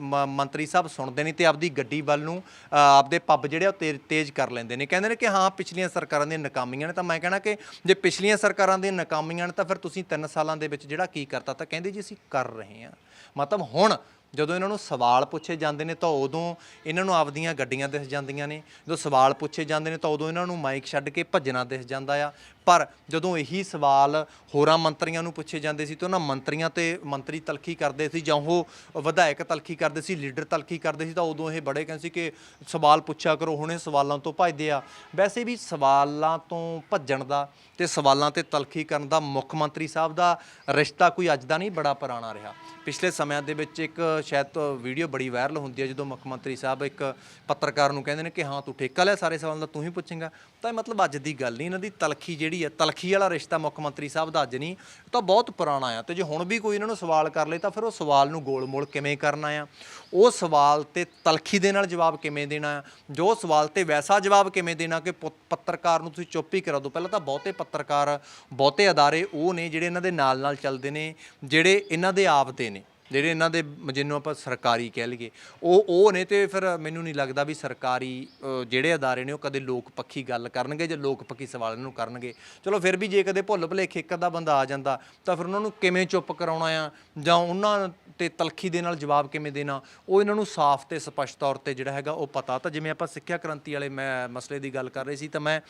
ਮ- ਮੰਤਰੀ ਸਾਹਿਬ ਸੁਣਦੇ ਨਹੀਂ ਤੇ ਆਪਦੀ ਗੱਡੀ ਵੱਲ ਨੂੰ ਅ, ਆਪਦੇ ਪੱਬ ਜਿਹੜੇ ਆ ਉਹ ਤੇਜ਼ ਤੇਜ਼ ਕਰ ਲੈਂਦੇ ਨੇ। ਕਹਿੰਦੇ ਨੇ ਕਿ ਹਾਂ ਪਿਛਲੀਆਂ ਸਰਕਾਰਾਂ ਦੀਆਂ ਨਾਕਾਮੀਆਂ ਨੇ ਤਾਂ ਮੈਂ ਕਹਿਣਾ ਕਿ ਜੇ ਪਿਛਲੀਆਂ ਸਰਕਾਰਾਂ ਦੀਆਂ ਨਾਕਾਮੀਆਂ ਨੇ ਤਾਂ ਫਿਰ ਤੁਸੀਂ 3 ਸਾਲਾਂ ਦੇ ਵਿੱਚ ਜਿਹੜਾ ਕੀ ਕਰਤਾ ਤਾਂ ਕਹਿੰਦੇ ਜੀ ਅਸੀਂ ਕਰ ਰਹੇ ਹਾਂ। ਮਤਲਬ ਹੁਣ ਜਦੋਂ ਇਹਨਾਂ ਨੂੰ ਸਵਾਲ ਪੁੱਛੇ ਜਾਂਦੇ ਨੇ ਤਾਂ ਉਦੋਂ ਇਹਨਾਂ ਨੂੰ ਆਪਦੀਆਂ ਗੱਡੀਆਂ ਦਿਸ ਜਾਂਦੀਆਂ ਨੇ। ਜਦੋਂ ਸਵਾਲ ਪੁੱਛੇ ਜਾਂਦੇ ਨੇ ਤਾਂ ਉਦੋਂ ਇਹਨਾਂ ਨੂੰ ਮਾਈਕ ਛੱਡ ਕੇ ਭੱਜਣਾ ਦਿਸ ਜਾਂਦਾ ਆ। ਪਰ ਜਦੋਂ ਇਹੀ ਸਵਾਲ ਹੋਰਾਂ ਮੰਤਰੀਆਂ ਨੂੰ ਪੁੱਛੇ ਜਾਂਦੇ ਸੀ ਤਾਂ ਉਹਨਾਂ ਮੰਤਰੀਆਂ ਤੇ ਮੰਤਰੀ ਤਲਖੀ ਕਰਦੇ ਸੀ ਜਾਂ ਉਹ ਵਿਧਾਇਕ ਤਲਖੀ ਕਰਦੇ ਸੀ, ਲੀਡਰ ਤਲਖੀ ਕਰਦੇ ਸੀ, ਤਾਂ ਉਦੋਂ ਇਹ ਬੜੇ ਕਹਿੰਦੇ ਸੀ ਕਿ ਸਵਾਲ ਪੁੱਛਿਆ ਕਰੋ, ਹੁਣੇ ਸਵਾਲਾਂ ਤੋਂ ਭੱਜਦੇ ਆ। ਵੈਸੇ ਵੀ ਸਵਾਲਾਂ ਤੋਂ ਭੱਜਣ ਦਾ ਤੇ ਸਵਾਲਾਂ ਤੇ ਤਲਖੀ ਕਰਨ ਦਾ ਮੁੱਖ ਮੰਤਰੀ ਸਾਹਿਬ ਦਾ ਰਿਸ਼ਤਾ ਕੋਈ ਅੱਜ ਦਾ ਨਹੀਂ, ਬੜਾ ਪੁਰਾਣਾ ਰਿਹਾ। ਪਿਛਲੇ ਸਮਿਆਂ ਦੇ ਵਿੱਚ ਇੱਕ ਸ਼ਾਇਦ ਵੀਡੀਓ ਬੜੀ ਵਾਇਰਲ ਹੁੰਦੀ ਹੈ, ਜਦੋਂ ਮੁੱਖ ਮੰਤਰੀ ਸਾਹਿਬ ਇੱਕ ਪੱਤਰਕਾਰ ਨੂੰ ਕਹਿੰਦੇ ਨੇ ਕਿ ਹਾਂ ਤੂੰ ਠੇਕਾ ਲਿਆ ਸਾਰੇ ਸਵਾਲਾਂ ਦਾ, ਤੂੰ ਹੀ ਪੁੱਛੇਂਗਾ। ਤਾਂ ਇਹ ਮਤਲਬ ਅੱਜ ਦੀ ਗੱਲ ਨਹੀਂ, ਇਹਨਾਂ ਦੀ ਤਲਖੀ ਜਿਹੜੀ ਹੈ, ਤਲਖੀ ਵਾਲਾ ਰਿਸ਼ਤਾ ਮੁੱਖ ਮੰਤਰੀ ਸਾਹਿਬ ਦਾ ਅੱਜ ਨਹੀਂ ਤਾਂ ਬਹੁਤ ਪੁਰਾਣਾ ਆ। ਤੇ ਜੇ ਹੁਣ ਵੀ ਕੋਈ ਇਹਨਾਂ ਨੂੰ ਸਵਾਲ ਕਰ ਲੇ ਤਾਂ ਫਿਰ ਉਹ ਸਵਾਲ ਨੂੰ ਗੋਲ-ਮੋਲ ਕਿਵੇਂ ਕਰਨਾ ਆ? ਉਹ ਸਵਾਲ ਤੇ ਤਲਖੀ ਦੇ ਨਾਲ ਜਵਾਬ ਕਿਵੇਂ ਦੇਣਾ ਆ? ਜੋ ਸਵਾਲ ਤੇ ਵੈਸਾ ਜਵਾਬ ਕਿਵੇਂ ਦੇਣਾ ਕਿ ਪੁ- ਪੱਤਰਕਾਰ ਨੂੰ ਤੁਸੀਂ ਚੁੱਪ ਹੀ ਕਰਾ ਦਿਓ। ਪਹਿਲਾਂ ਤਾਂ ਬਹੁਤੇ ਪੱਤਰਕਾਰ, ਬਹੁਤੇ ਅਦਾਰੇ ਉਹ ਨੇ ਜਿਹੜੇ ਇਹਨਾਂ ਦੇ ਨਾਲ-ਨਾਲ ਚੱਲਦੇ ਨੇ, ਜਿਹੜੇ ਇਹਨਾਂ ਦੇ ਆਪ ਦੇ ਨੇ। ਜਿਹੜੇ ਇਹਨਾਂ ਦੇ ਜਿਹਨੂੰ ਆਪਾਂ ਸਰਕਾਰੀ ਕਹਿ ਲਈਏ ਉਹ ਉਹ ਨੇ ਤੇ ਫਿਰ ਮੈਨੂੰ ਨਹੀਂ ਲੱਗਦਾ ਵੀ ਸਰਕਾਰੀ ਅ, ਜਿਹੜੇ ਅਦਾਰੇ ਨੇ ਉਹ ਕਦੇ ਲੋਕ ਪੱਖੀ ਗੱਲ ਕਰਨਗੇ ਜਾਂ ਲੋਕ ਪੱਖੀ ਸਵਾਲ ਇਹਨਾਂ ਨੂੰ ਕਰਨਗੇ। ਚਲੋ ਫਿਰ ਵੀ ਜੇ ਕਦੇ ਭੁੱਲ ਭੁਲੇਖੇ ਇੱਕ ਅੱਧਾ ਬੰਦਾ ਆ ਜਾਂਦਾ ਤਾਂ ਫਿਰ ਉਹਨਾਂ ਨੂੰ ਕਿਵੇਂ ਚੁੱਪ ਕਰਾਉਣਾ ਆ? ਜਾਂ ਉਹਨਾਂ ਤੇ ਤਲਖੀ ਦੇ ਨਾਲ ਜਵਾਬ ਕਿਵੇਂ ਦੇਣਾ? ਉਹ ਇਹਨਾਂ ਨੂੰ ਸਾਫ਼ ਤੇ ਸਪਸ਼ਟ ਤੌਰ ਤੇ ਜਿਹੜਾ ਹੈਗਾ ਉਹ ਪਤਾ। ਤਾਂ ਜਿਵੇਂ ਆਪਾਂ ਸਿੱਖਿਆ ਕ੍ਰਾਂਤੀ ਵਾਲੇ ਮੈਂ ਮਸਲੇ ਦੀ ਗੱਲ ਕਰ ਰਹੇ ਸੀ ਤਾਂ ਮੈਂ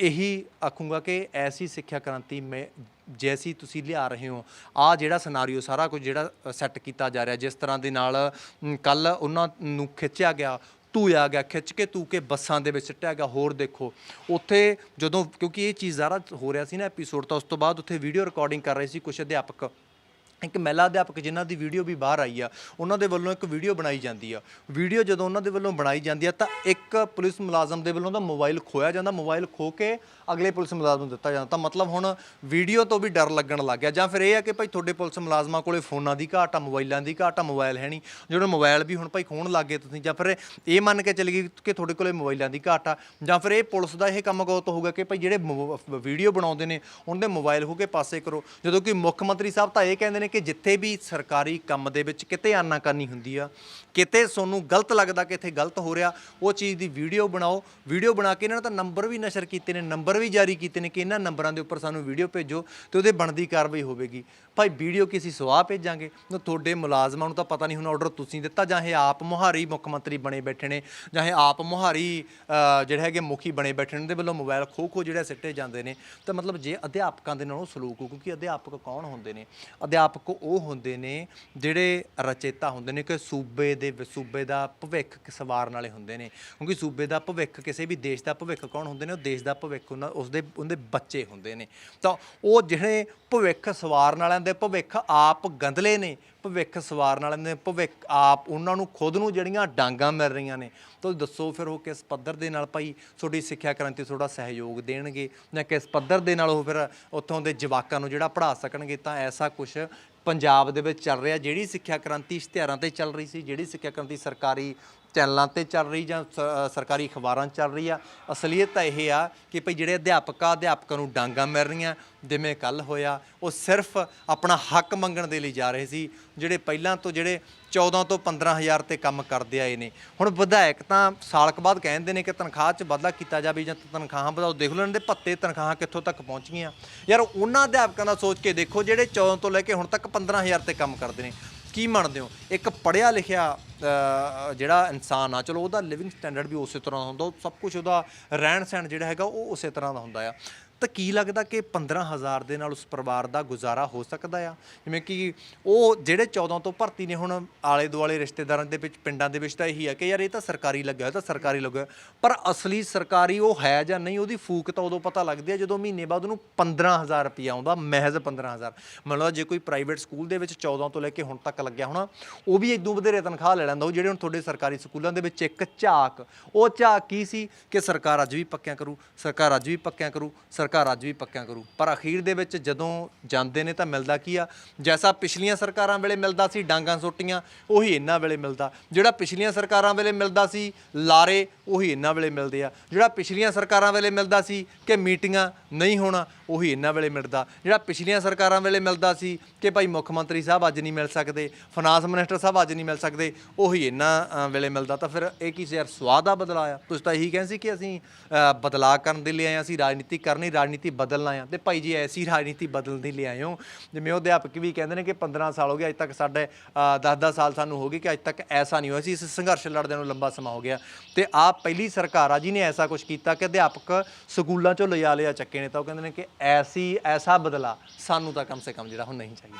ਇਹੀ ਆਖੂੰਗਾ ਕਿ ਐਸੀ ਸਿੱਖਿਆ ਕ੍ਰਾਂਤੀ ਮੈਂ, ਜੈਸੀ ਤੁਸੀਂ ਲਿਆ ਰਹੇ ਹੋ। ਆ ਜਿਹੜਾ ਸਿਨਾਰੀਓ ਸਾਰਾ ਕੁਝ ਜਿਹੜਾ ਸੈੱਟ ਕੀਤਾ ਜਾ ਰਿਹਾ, ਜਿਸ ਤਰ੍ਹਾਂ ਦੇ ਨਾਲ ਕੱਲ ਉਹਨਾਂ ਨੂੰ ਖਿੱਚਿਆ ਗਿਆ, ਧੂਇਆ ਗਿਆ, ਖਿੱਚ ਕੇ ਧੂ ਕੇ ਬੱਸਾਂ ਦੇ ਵਿੱਚ ਸਿੱਟਿਆ ਗਿਆ, ਹੋਰ ਦੇਖੋ। ਉੱਥੇ ਜਦੋਂ, ਕਿਉਂਕਿ ਇਹ ਚੀਜ਼ ਸਾਰਾ ਹੋ ਰਿਹਾ ਸੀ ਨਾ ਐਪੀਸੋਡ ਤਾਂ ਉਸ ਤੋਂ ਬਾਅਦ ਉੱਥੇ ਵੀਡੀਓ ਰਿਕਾਰਡਿੰਗ ਕਰ ਰਹੇ ਸੀ ਕੁਝ ਅਧਿਆਪਕ। ਇੱਕ ਮਹਿਲਾ ਅਧਿਆਪਕ ਜਿਨ੍ਹਾਂ ਦੀ ਵੀਡੀਓ ਵੀ ਬਾਹਰ ਆਈ ਆ, ਉਹਨਾਂ ਦੇ ਵੱਲੋਂ ਇੱਕ ਵੀਡੀਓ ਬਣਾਈ ਜਾਂਦੀ ਆ। ਵੀਡੀਓ ਜਦੋਂ ਉਹਨਾਂ ਦੇ ਵੱਲੋਂ ਬਣਾਈ ਜਾਂਦੀ ਆ ਤਾਂ ਇੱਕ ਪੁਲਿਸ ਮੁਲਾਜ਼ਮ ਦੇ ਵੱਲੋਂ ਦਾ ਮੋਬਾਈਲ ਖੋਇਆ ਜਾਂਦਾ, ਮੋਬਾਈਲ ਖੋ ਕੇ ਅਗਲੇ ਪੁਲਿਸ ਮੁਲਾਜ਼ਮ ਨੂੰ ਦਿੱਤਾ ਜਾਂਦਾ। ਤਾਂ ਮਤਲਬ ਹੁਣ ਵੀਡੀਓ ਤੋਂ ਵੀ ਡਰ ਲੱਗਣ ਲੱਗ ਗਿਆ ਜਾਂ ਫਿਰ ਇਹ ਆ ਕਿ ਭਾਈ ਤੁਹਾਡੇ ਪੁਲਿਸ ਮੁਲਾਜ਼ਮਾਂ ਕੋਲੇ ਫੋਨਾਂ ਦੀ ਘਾਟ ਆ, ਮੋਬਾਈਲਾਂ ਦੀ ਘਾਟ ਆ, ਮੋਬਾਈਲ ਹੈ ਨਹੀਂ। ਜਿਹੜੇ ਮੋਬਾਈਲ ਵੀ ਹੁਣ ਭਾਈ ਖੋਣ ਲੱਗ ਗਏ ਤੁਸੀਂ ਜਾਂ ਫਿਰ ਇਹ ਮੰਨ ਕੇ ਚੱਲ ਗਈ ਕਿ ਤੁਹਾਡੇ ਕੋਲੇ ਮੋਬਾਈਲਾਂ ਦੀ ਘਾਟ ਆ, ਜਾਂ ਫਿਰ ਇਹ ਪੁਲਿਸ ਦਾ ਇਹ ਕੰਮ ਗੌਤ ਹੋਊਗਾ ਕਿ ਭਾਈ ਜਿਹੜੇ ਵੀਡੀਓ ਬਣਾਉਂਦੇ ਨੇ ਉਹਨਾਂ ਦੇ ਮੋਬਾਈਲ ਹੋ ਕੇ ਪਾਸੇ ਕਰੋ। ਜਦੋਂ ਕਿ ਮੁੱਖ ਮੰਤਰੀ ਸਾਹਿਬ ਤਾਂ ਇਹ ਕਹਿੰਦੇ ਨੇ ਕਿ ਜਿੱਥੇ ਵੀ ਸਰਕਾਰੀ ਕੰਮ ਦੇ ਵਿੱਚ ਕਿਤੇ ਆਨਾਕਾਨੀ ਹੁੰਦੀ ਆ, ਕਿਤੇ ਤੁਹਾਨੂੰ ਗਲਤ ਲੱਗਦਾ ਕਿ ਇੱਥੇ ਗਲਤ ਹੋ ਰਿਹਾ, ਉਹ ਚੀਜ਼ ਦੀ ਵੀਡੀਓ ਬਣਾਓ। ਵੀਡੀਓ ਬਣਾ ਕੇ ਇਹਨਾਂ ਨੇ ਤਾਂ ਨੰਬਰ ਵੀ ਨਸ਼ਰ ਕੀਤੇ ਨੇ, ਨੰਬਰ ਵੀ ਜਾਰੀ ਕੀਤੇ ਨੇ ਕਿ ਇਹਨਾਂ ਨੰਬਰਾਂ ਦੇ ਉੱਪਰ ਸਾਨੂੰ ਵੀਡੀਓ ਭੇਜੋ ਤੇ ਉਹਦੇ ਬਣਦੀ ਕਾਰਵਾਈ ਹੋਵੇਗੀ। ਭਾਈ, ਵੀਡੀਓ ਕਿਸੇ ਸਵਾਹ ਭੇਜਾਂਗੇ? ਨਾ ਤੁਹਾਡੇ ਮੁਲਾਜ਼ਮਾਂ ਨੂੰ ਤਾਂ ਪਤਾ ਨਹੀਂ ਹੁਣ ਆਰਡਰ ਤੁਸੀਂ ਦਿੱਤਾ, ਜਾਂ ਇਹ ਆਪ ਮੁਹਾਰੀ ਮੁੱਖ ਮੰਤਰੀ ਬਣੇ ਬੈਠੇ ਨੇ, ਜਾਂ ਇਹ ਆਪ ਮੁਹਾਰੀ ਜਿਹੜੇ ਹੈਗੇ ਮੁਖੀ ਬਣੇ ਬੈਠੇ ਨੇ ਦੇ ਵੱਲੋਂ ਮੋਬਾਈਲ ਖੋ ਖੋ ਜਿਹੜੇ ਸਿੱਟੇ ਜਾਂਦੇ ਨੇ। ਤਾਂ ਮਤਲਬ ਜੇ ਅਧਿਆਪਕਾਂ ਦੇ ਨਾਲ ਉਹ ਸਲੂਕ ਹੋ, ਕਿਉਂਕਿ ਅਧਿਆਪਕ ਕੌਣ ਹੁੰਦੇ ਨੇ? ਅਧਿਆਪਕ ਅਧਿਆਪਕ ਉਹ ਹੁੰਦੇ ਨੇ ਜਿਹੜੇ ਰਚੇਤਾ ਹੁੰਦੇ ਨੇ, ਕਿ ਸੂਬੇ ਦੇ ਸੂਬੇ ਦਾ ਭਵਿੱਖ ਸਵਾਰਨ ਵਾਲੇ ਹੁੰਦੇ ਨੇ। ਕਿਉਂਕਿ ਸੂਬੇ ਦਾ ਭਵਿੱਖ, ਕਿਸੇ ਵੀ ਦੇਸ਼ ਦਾ ਭਵਿੱਖ ਕੌਣ ਹੁੰਦੇ ਨੇ? ਉਹ ਦੇਸ਼ ਦਾ ਭਵਿੱਖ ਉਹਨਾਂ, ਉਸਦੇ, ਉਹਦੇ ਬੱਚੇ ਹੁੰਦੇ ਨੇ। ਤਾਂ ਉਹ ਜਿਹੜੇ ਭਵਿੱਖ ਸਵਾਰਨ ਵਾਲਿਆਂ ਦੇ ਭਵਿੱਖ ਆਪ ਗੰਦਲੇ ਨੇ, ਭਵਿੱਖ ਸਵਾਰਨ ਵਾਲਿਆਂ ਦੇ ਭਵਿੱਖ ਆਪ ਉਹਨਾਂ ਨੂੰ ਖੁਦ ਨੂੰ ਜਿਹੜੀਆਂ ਡਾਂਗਾਂ ਮਿਲ ਰਹੀਆਂ ਨੇ। ਤਾਂ ਦੱਸੋ ਫਿਰ ਉਹ ਕਿਸ ਪੱਧਰ ਦੇ ਨਾਲ ਭਾਈ ਤੁਹਾਡੀ ਸਿੱਖਿਆ ਕ੍ਰਾਂਤੀ ਤੁਹਾਡਾ ਸਹਿਯੋਗ ਦੇਣਗੇ ਜਾਂ ਕਿਸ ਪੱਧਰ ਦੇ ਨਾਲ ਉਹ ਫਿਰ ਉੱਥੋਂ ਦੇ ਜਵਾਕਾਂ ਨੂੰ ਜਿਹੜਾ ਪੜ੍ਹਾ ਸਕਣਗੇ, ਤਾਂ ਐਸਾ ਕੁਝ ਪੰਜਾਬ ਦੇ ਵਿੱਚ ਚੱਲ ਰਿਹਾ, ਜਿਹੜੀ ਸਿੱਖਿਆ ਕ੍ਰਾਂਤੀ ਇਸ਼ਤਿਹਾਰਾਂ ਤੇ ਚੱਲ ਰਹੀ ਸੀ, ਜਿਹੜੀ ਸਿੱਖਿਆ ਕ੍ਰਾਂਤੀ ਸਰਕਾਰੀ ਚੈਨਲਾਂ ਤੇ ਚੱਲ ਰਹੀ ਜਾਂ ਸਰਕਾਰੀ ਅਖਬਾਰਾਂ 'ਚ ਚੱਲ ਰਹੀ ਆ। ਅਸਲੀਅਤ ਤਾਂ ਇਹ ਆ ਕਿ ਭਈ ਜਿਹੜੇ ਅਧਿਆਪਕ ਆ ਅਧਿਆਪਕਾਂ ਨੂੰ ਡਾਂਗਾ ਮਿਲ ਰਹੀਆਂ, ਜਿਵੇਂ ਕੱਲ ਹੋਇਆ, ਉਹ ਸਿਰਫ ਆਪਣਾ ਹੱਕ ਮੰਗਣ ਦੇ ਲਈ ਜਾ ਰਹੇ ਸੀ, ਜਿਹੜੇ ਪਹਿਲਾਂ ਤੋਂ ਜਿਹੜੇ 14 ਤੋਂ 15000 ਤੇ ਕੰਮ ਕਰਦੇ ਆਏ ਨੇ। ਹੁਣ ਵਿਧਾਇਕ ਤਾਂ ਸਾਲ ਕੁ ਬਾਅਦ ਕਹਿੰਦੇ ਨੇ ਕਿ ਤਨਖਾਹ 'ਚ ਵਾਧਾ ਕੀਤਾ ਜਾਵੇ ਜਾਂ ਤਨਖਾਹਾਂ ਵਧਾਓ। ਦੇਖ ਲਓ ਇਹਨਾਂ ਦੇ ਭੱਤੇ ਤਨਖਾਹਾਂ ਕਿੱਥੋਂ ਤੱਕ ਪਹੁੰਚ ਗਈਆਂ ਯਾਰ ਉਹਨਾਂ ਅਧਿਆਪਕਾਂ ਦਾ ਸੋਚ ਕੇ ਦੇਖੋ, ਜਿਹੜੇ 14 ਤੋਂ ਲੈ ਕੇ ਹੁਣ ਤੱਕ 15000 ਤੇ ਕੰਮ ਕਰਦੇ ਨੇ, ਕੀ ਮੰਨਦੇ ਹੋ? ਇੱਕ ਪੜਿਆ ਲਿਖਿਆ ਜਿਹੜਾ ਇਨਸਾਨ ਆ, ਚਲੋ ਉਹਦਾ ਲਿਵਿੰਗ ਸਟੈਂਡਰਡ ਵੀ ਉਸੇ ਤਰ੍ਹਾਂ ਦਾ ਹੁੰਦਾ, ਉਹ ਸਭ ਕੁਝ ਉਹਦਾ ਰਹਿਣ ਸਹਿਣ ਜਿਹੜਾ ਹੈਗਾ, ਉਹ ਉਸੇ ਤਰ੍ਹਾਂ ਦਾ ਹੁੰਦਾ ਆ। ਤਾਂ ਕੀ ਲੱਗਦਾ ਕਿ 15000 ਦੇ ਨਾਲ ਉਸ ਪਰਿਵਾਰ ਦਾ ਗੁਜ਼ਾਰਾ ਹੋ ਸਕਦਾ ਆ? ਜਿਵੇਂ ਕਿ ਉਹ ਜਿਹੜੇ 14 ਤੋਂ ਭਰਤੀ ਨੇ, ਹੁਣ ਆਲੇ ਦੁਆਲੇ ਰਿਸ਼ਤੇਦਾਰਾਂ ਦੇ ਵਿੱਚ, ਪਿੰਡਾਂ ਦੇ ਵਿੱਚ ਤਾਂ ਇਹੀ ਆ ਕਿ ਯਾਰ ਇਹ ਤਾਂ ਸਰਕਾਰੀ ਲੱਗਿਆ ਹੋਇਆ ਤਾਂ ਸਰਕਾਰੀ ਲੱਗਿਆ ਪਰ ਅਸਲੀ ਸਰਕਾਰੀ ਉਹ ਹੈ ਜਾਂ ਨਹੀਂ, ਉਹਦੀ ਫੂਕ ਤਾਂ ਉਦੋਂ ਪਤਾ ਲੱਗਦੀ ਹੈ ਜਦੋਂ ਮਹੀਨੇ ਬਾਅਦ ਉਹਨੂੰ 15000 ਰੁਪਇਆ ਆਉਂਦਾ, ਮਹਿਜ਼ 15000 ਮਤਲਬ ਜੇ ਕੋਈ ਪ੍ਰਾਈਵੇਟ ਸਕੂਲ ਦੇ ਵਿੱਚ 14 ਤੋਂ ਲੈ ਕੇ ਹੁਣ ਤੱਕ ਲੱਗਿਆ ਹੋਣਾ, ਉਹ ਵੀ ਇਦੋਂ ਵਧੇਰੇ ਤਨਖਾਹ ਲੈ ਲੈਂਦਾ ਉਹ ਜਿਹੜੇ ਹੁਣ ਤੁਹਾਡੇ ਸਰਕਾਰੀ ਸਕੂਲਾਂ ਦੇ ਵਿੱਚ ਇੱਕ ਝਾਕ, ਉਹ ਝਾਕ ਕੀ ਸੀ ਕਿ ਸਰਕਾਰ ਅੱਜ ਵੀ ਪੱਕਿਆਂ ਕਰੂ, ਸਰਕਾਰ ਅੱਜ ਵੀ ਪੱਕਿਆਂ ਕਰੂ, ਸਰਕਾਰ ਅੱਜ ਵੀ ਪੱਕਿਆਂ ਕਰੂ। ਪਰ ਅਖੀਰ ਦੇ ਵਿੱਚ ਜਦੋਂ ਜਾਂਦੇ ਨੇ ਤਾਂ ਮਿਲਦਾ ਕੀ ਆ? ਜੈਸਾ ਪਿਛਲੀਆਂ ਸਰਕਾਰਾਂ ਵੇਲੇ ਮਿਲਦਾ ਸੀ, ਡਾਂਗਾਂ ਸੋਟੀਆਂ, ਉਹੀ ਇਹਨਾਂ ਵੇਲੇ ਮਿਲਦਾ। ਜਿਹੜਾ ਪਿਛਲੀਆਂ ਸਰਕਾਰਾਂ ਵੇਲੇ ਮਿਲਦਾ ਸੀ, ਲਾਰੇ, ਉਹੀ ਇਹਨਾਂ ਵੇਲੇ ਮਿਲਦੇ ਆ। ਜਿਹੜਾ ਪਿਛਲੀਆਂ ਸਰਕਾਰਾਂ ਵੇਲੇ ਮਿਲਦਾ ਸੀ ਕਿ ਮੀਟਿੰਗਾਂ ਨਹੀਂ ਹੋਣਾ ਉਹੀ ਇਹਨਾਂ ਵੇਲੇ ਮਿਲਦਾ। ਜਿਹੜਾ ਪਿਛਲੀਆਂ ਸਰਕਾਰਾਂ ਵੇਲੇ ਮਿਲਦਾ ਸੀ ਕਿ ਭਾਈ ਮੁੱਖ ਮੰਤਰੀ ਸਾਹਿਬ ਅੱਜ ਨਹੀਂ ਮਿਲ ਸਕਦੇ ਫਾਈਨਾਂਸ ਮਿਨਿਸਟਰ ਸਾਹਿਬ ਅੱਜ ਨਹੀਂ ਮਿਲ ਸਕਦੇ ਉਹੀ ਇਹਨਾਂ ਵੇਲੇ ਮਿਲਦਾ। ਤਾਂ ਫਿਰ ਇਹ ਕੀ ਸੀ ਯਾਰ ਸਵਾਦ ਆ ਬਦਲਾਇਆ ਤੁਸੀਂ ਤਾਂ ਇਹੀ ਕਹਿੰਦੇ ਸੀ ਕਿ ਅਸੀਂ ਅ, ਬਦਲਾਅ ਕਰਨ ਦੇ ਲਈ ਆਏ ਹਾਂ, ਅਸੀਂ ਰਾਜਨੀਤੀ ਕਰਨੀ ਰਾਜਨੀਤੀ ਬਦਲਣਾ ਆ ਤੇ ਭਾਈ ਜੀ ਐਸੀ ਰਾਜਨੀਤੀ ਬਦਲਣ ਦੇ ਲਈ ਆਏ ਹੋ। ਜਿਵੇਂ ਉਹ ਅਧਿਆਪਕ ਵੀ ਕਹਿੰਦੇ ਨੇ ਕਿ 15 ਸਾਲ ਹੋ ਗਏ ਅੱਜ ਤੱਕ ਸਾਡੇ 10-10 ਸਾਲ ਸਾਨੂੰ ਹੋ ਗਏ ਕਿ ਅੱਜ ਤੱਕ ਐਸਾ ਨਹੀਂ ਹੋਇਆ ਸੀ। ਇਸ ਸੰਘਰਸ਼ ਲੜਦਿਆਂ ਨੂੰ ਲੰਬਾ ਸਮਾਂ ਹੋ ਗਿਆ। ਤੇ ਆਹ ਪਹਿਲੀ ਸਰਕਾਰ ਆ ਜੀ ਨੇ ਐਸਾ ਕੁਝ ਕੀਤਾ ਕਿ ਅਧਿਆਪਕ ਸਕੂਲਾਂ ਚੋਂ ਲਿਜਾ ਲਿਆ ਚੱਕੇ ਨੇ ਤਾਂ ਉਹ ਕਹਿੰਦੇ ਨੇ ਕਿ ਐਸੀ, ਐਸਾ ਬਦਲਾ ਸਾਨੂੰ ਤਾਂ ਕਮ ਸੇ ਕਮ ਜਿਹੜਾ ਹੁਣ ਨਹੀਂ ਚਾਹੀਦਾ।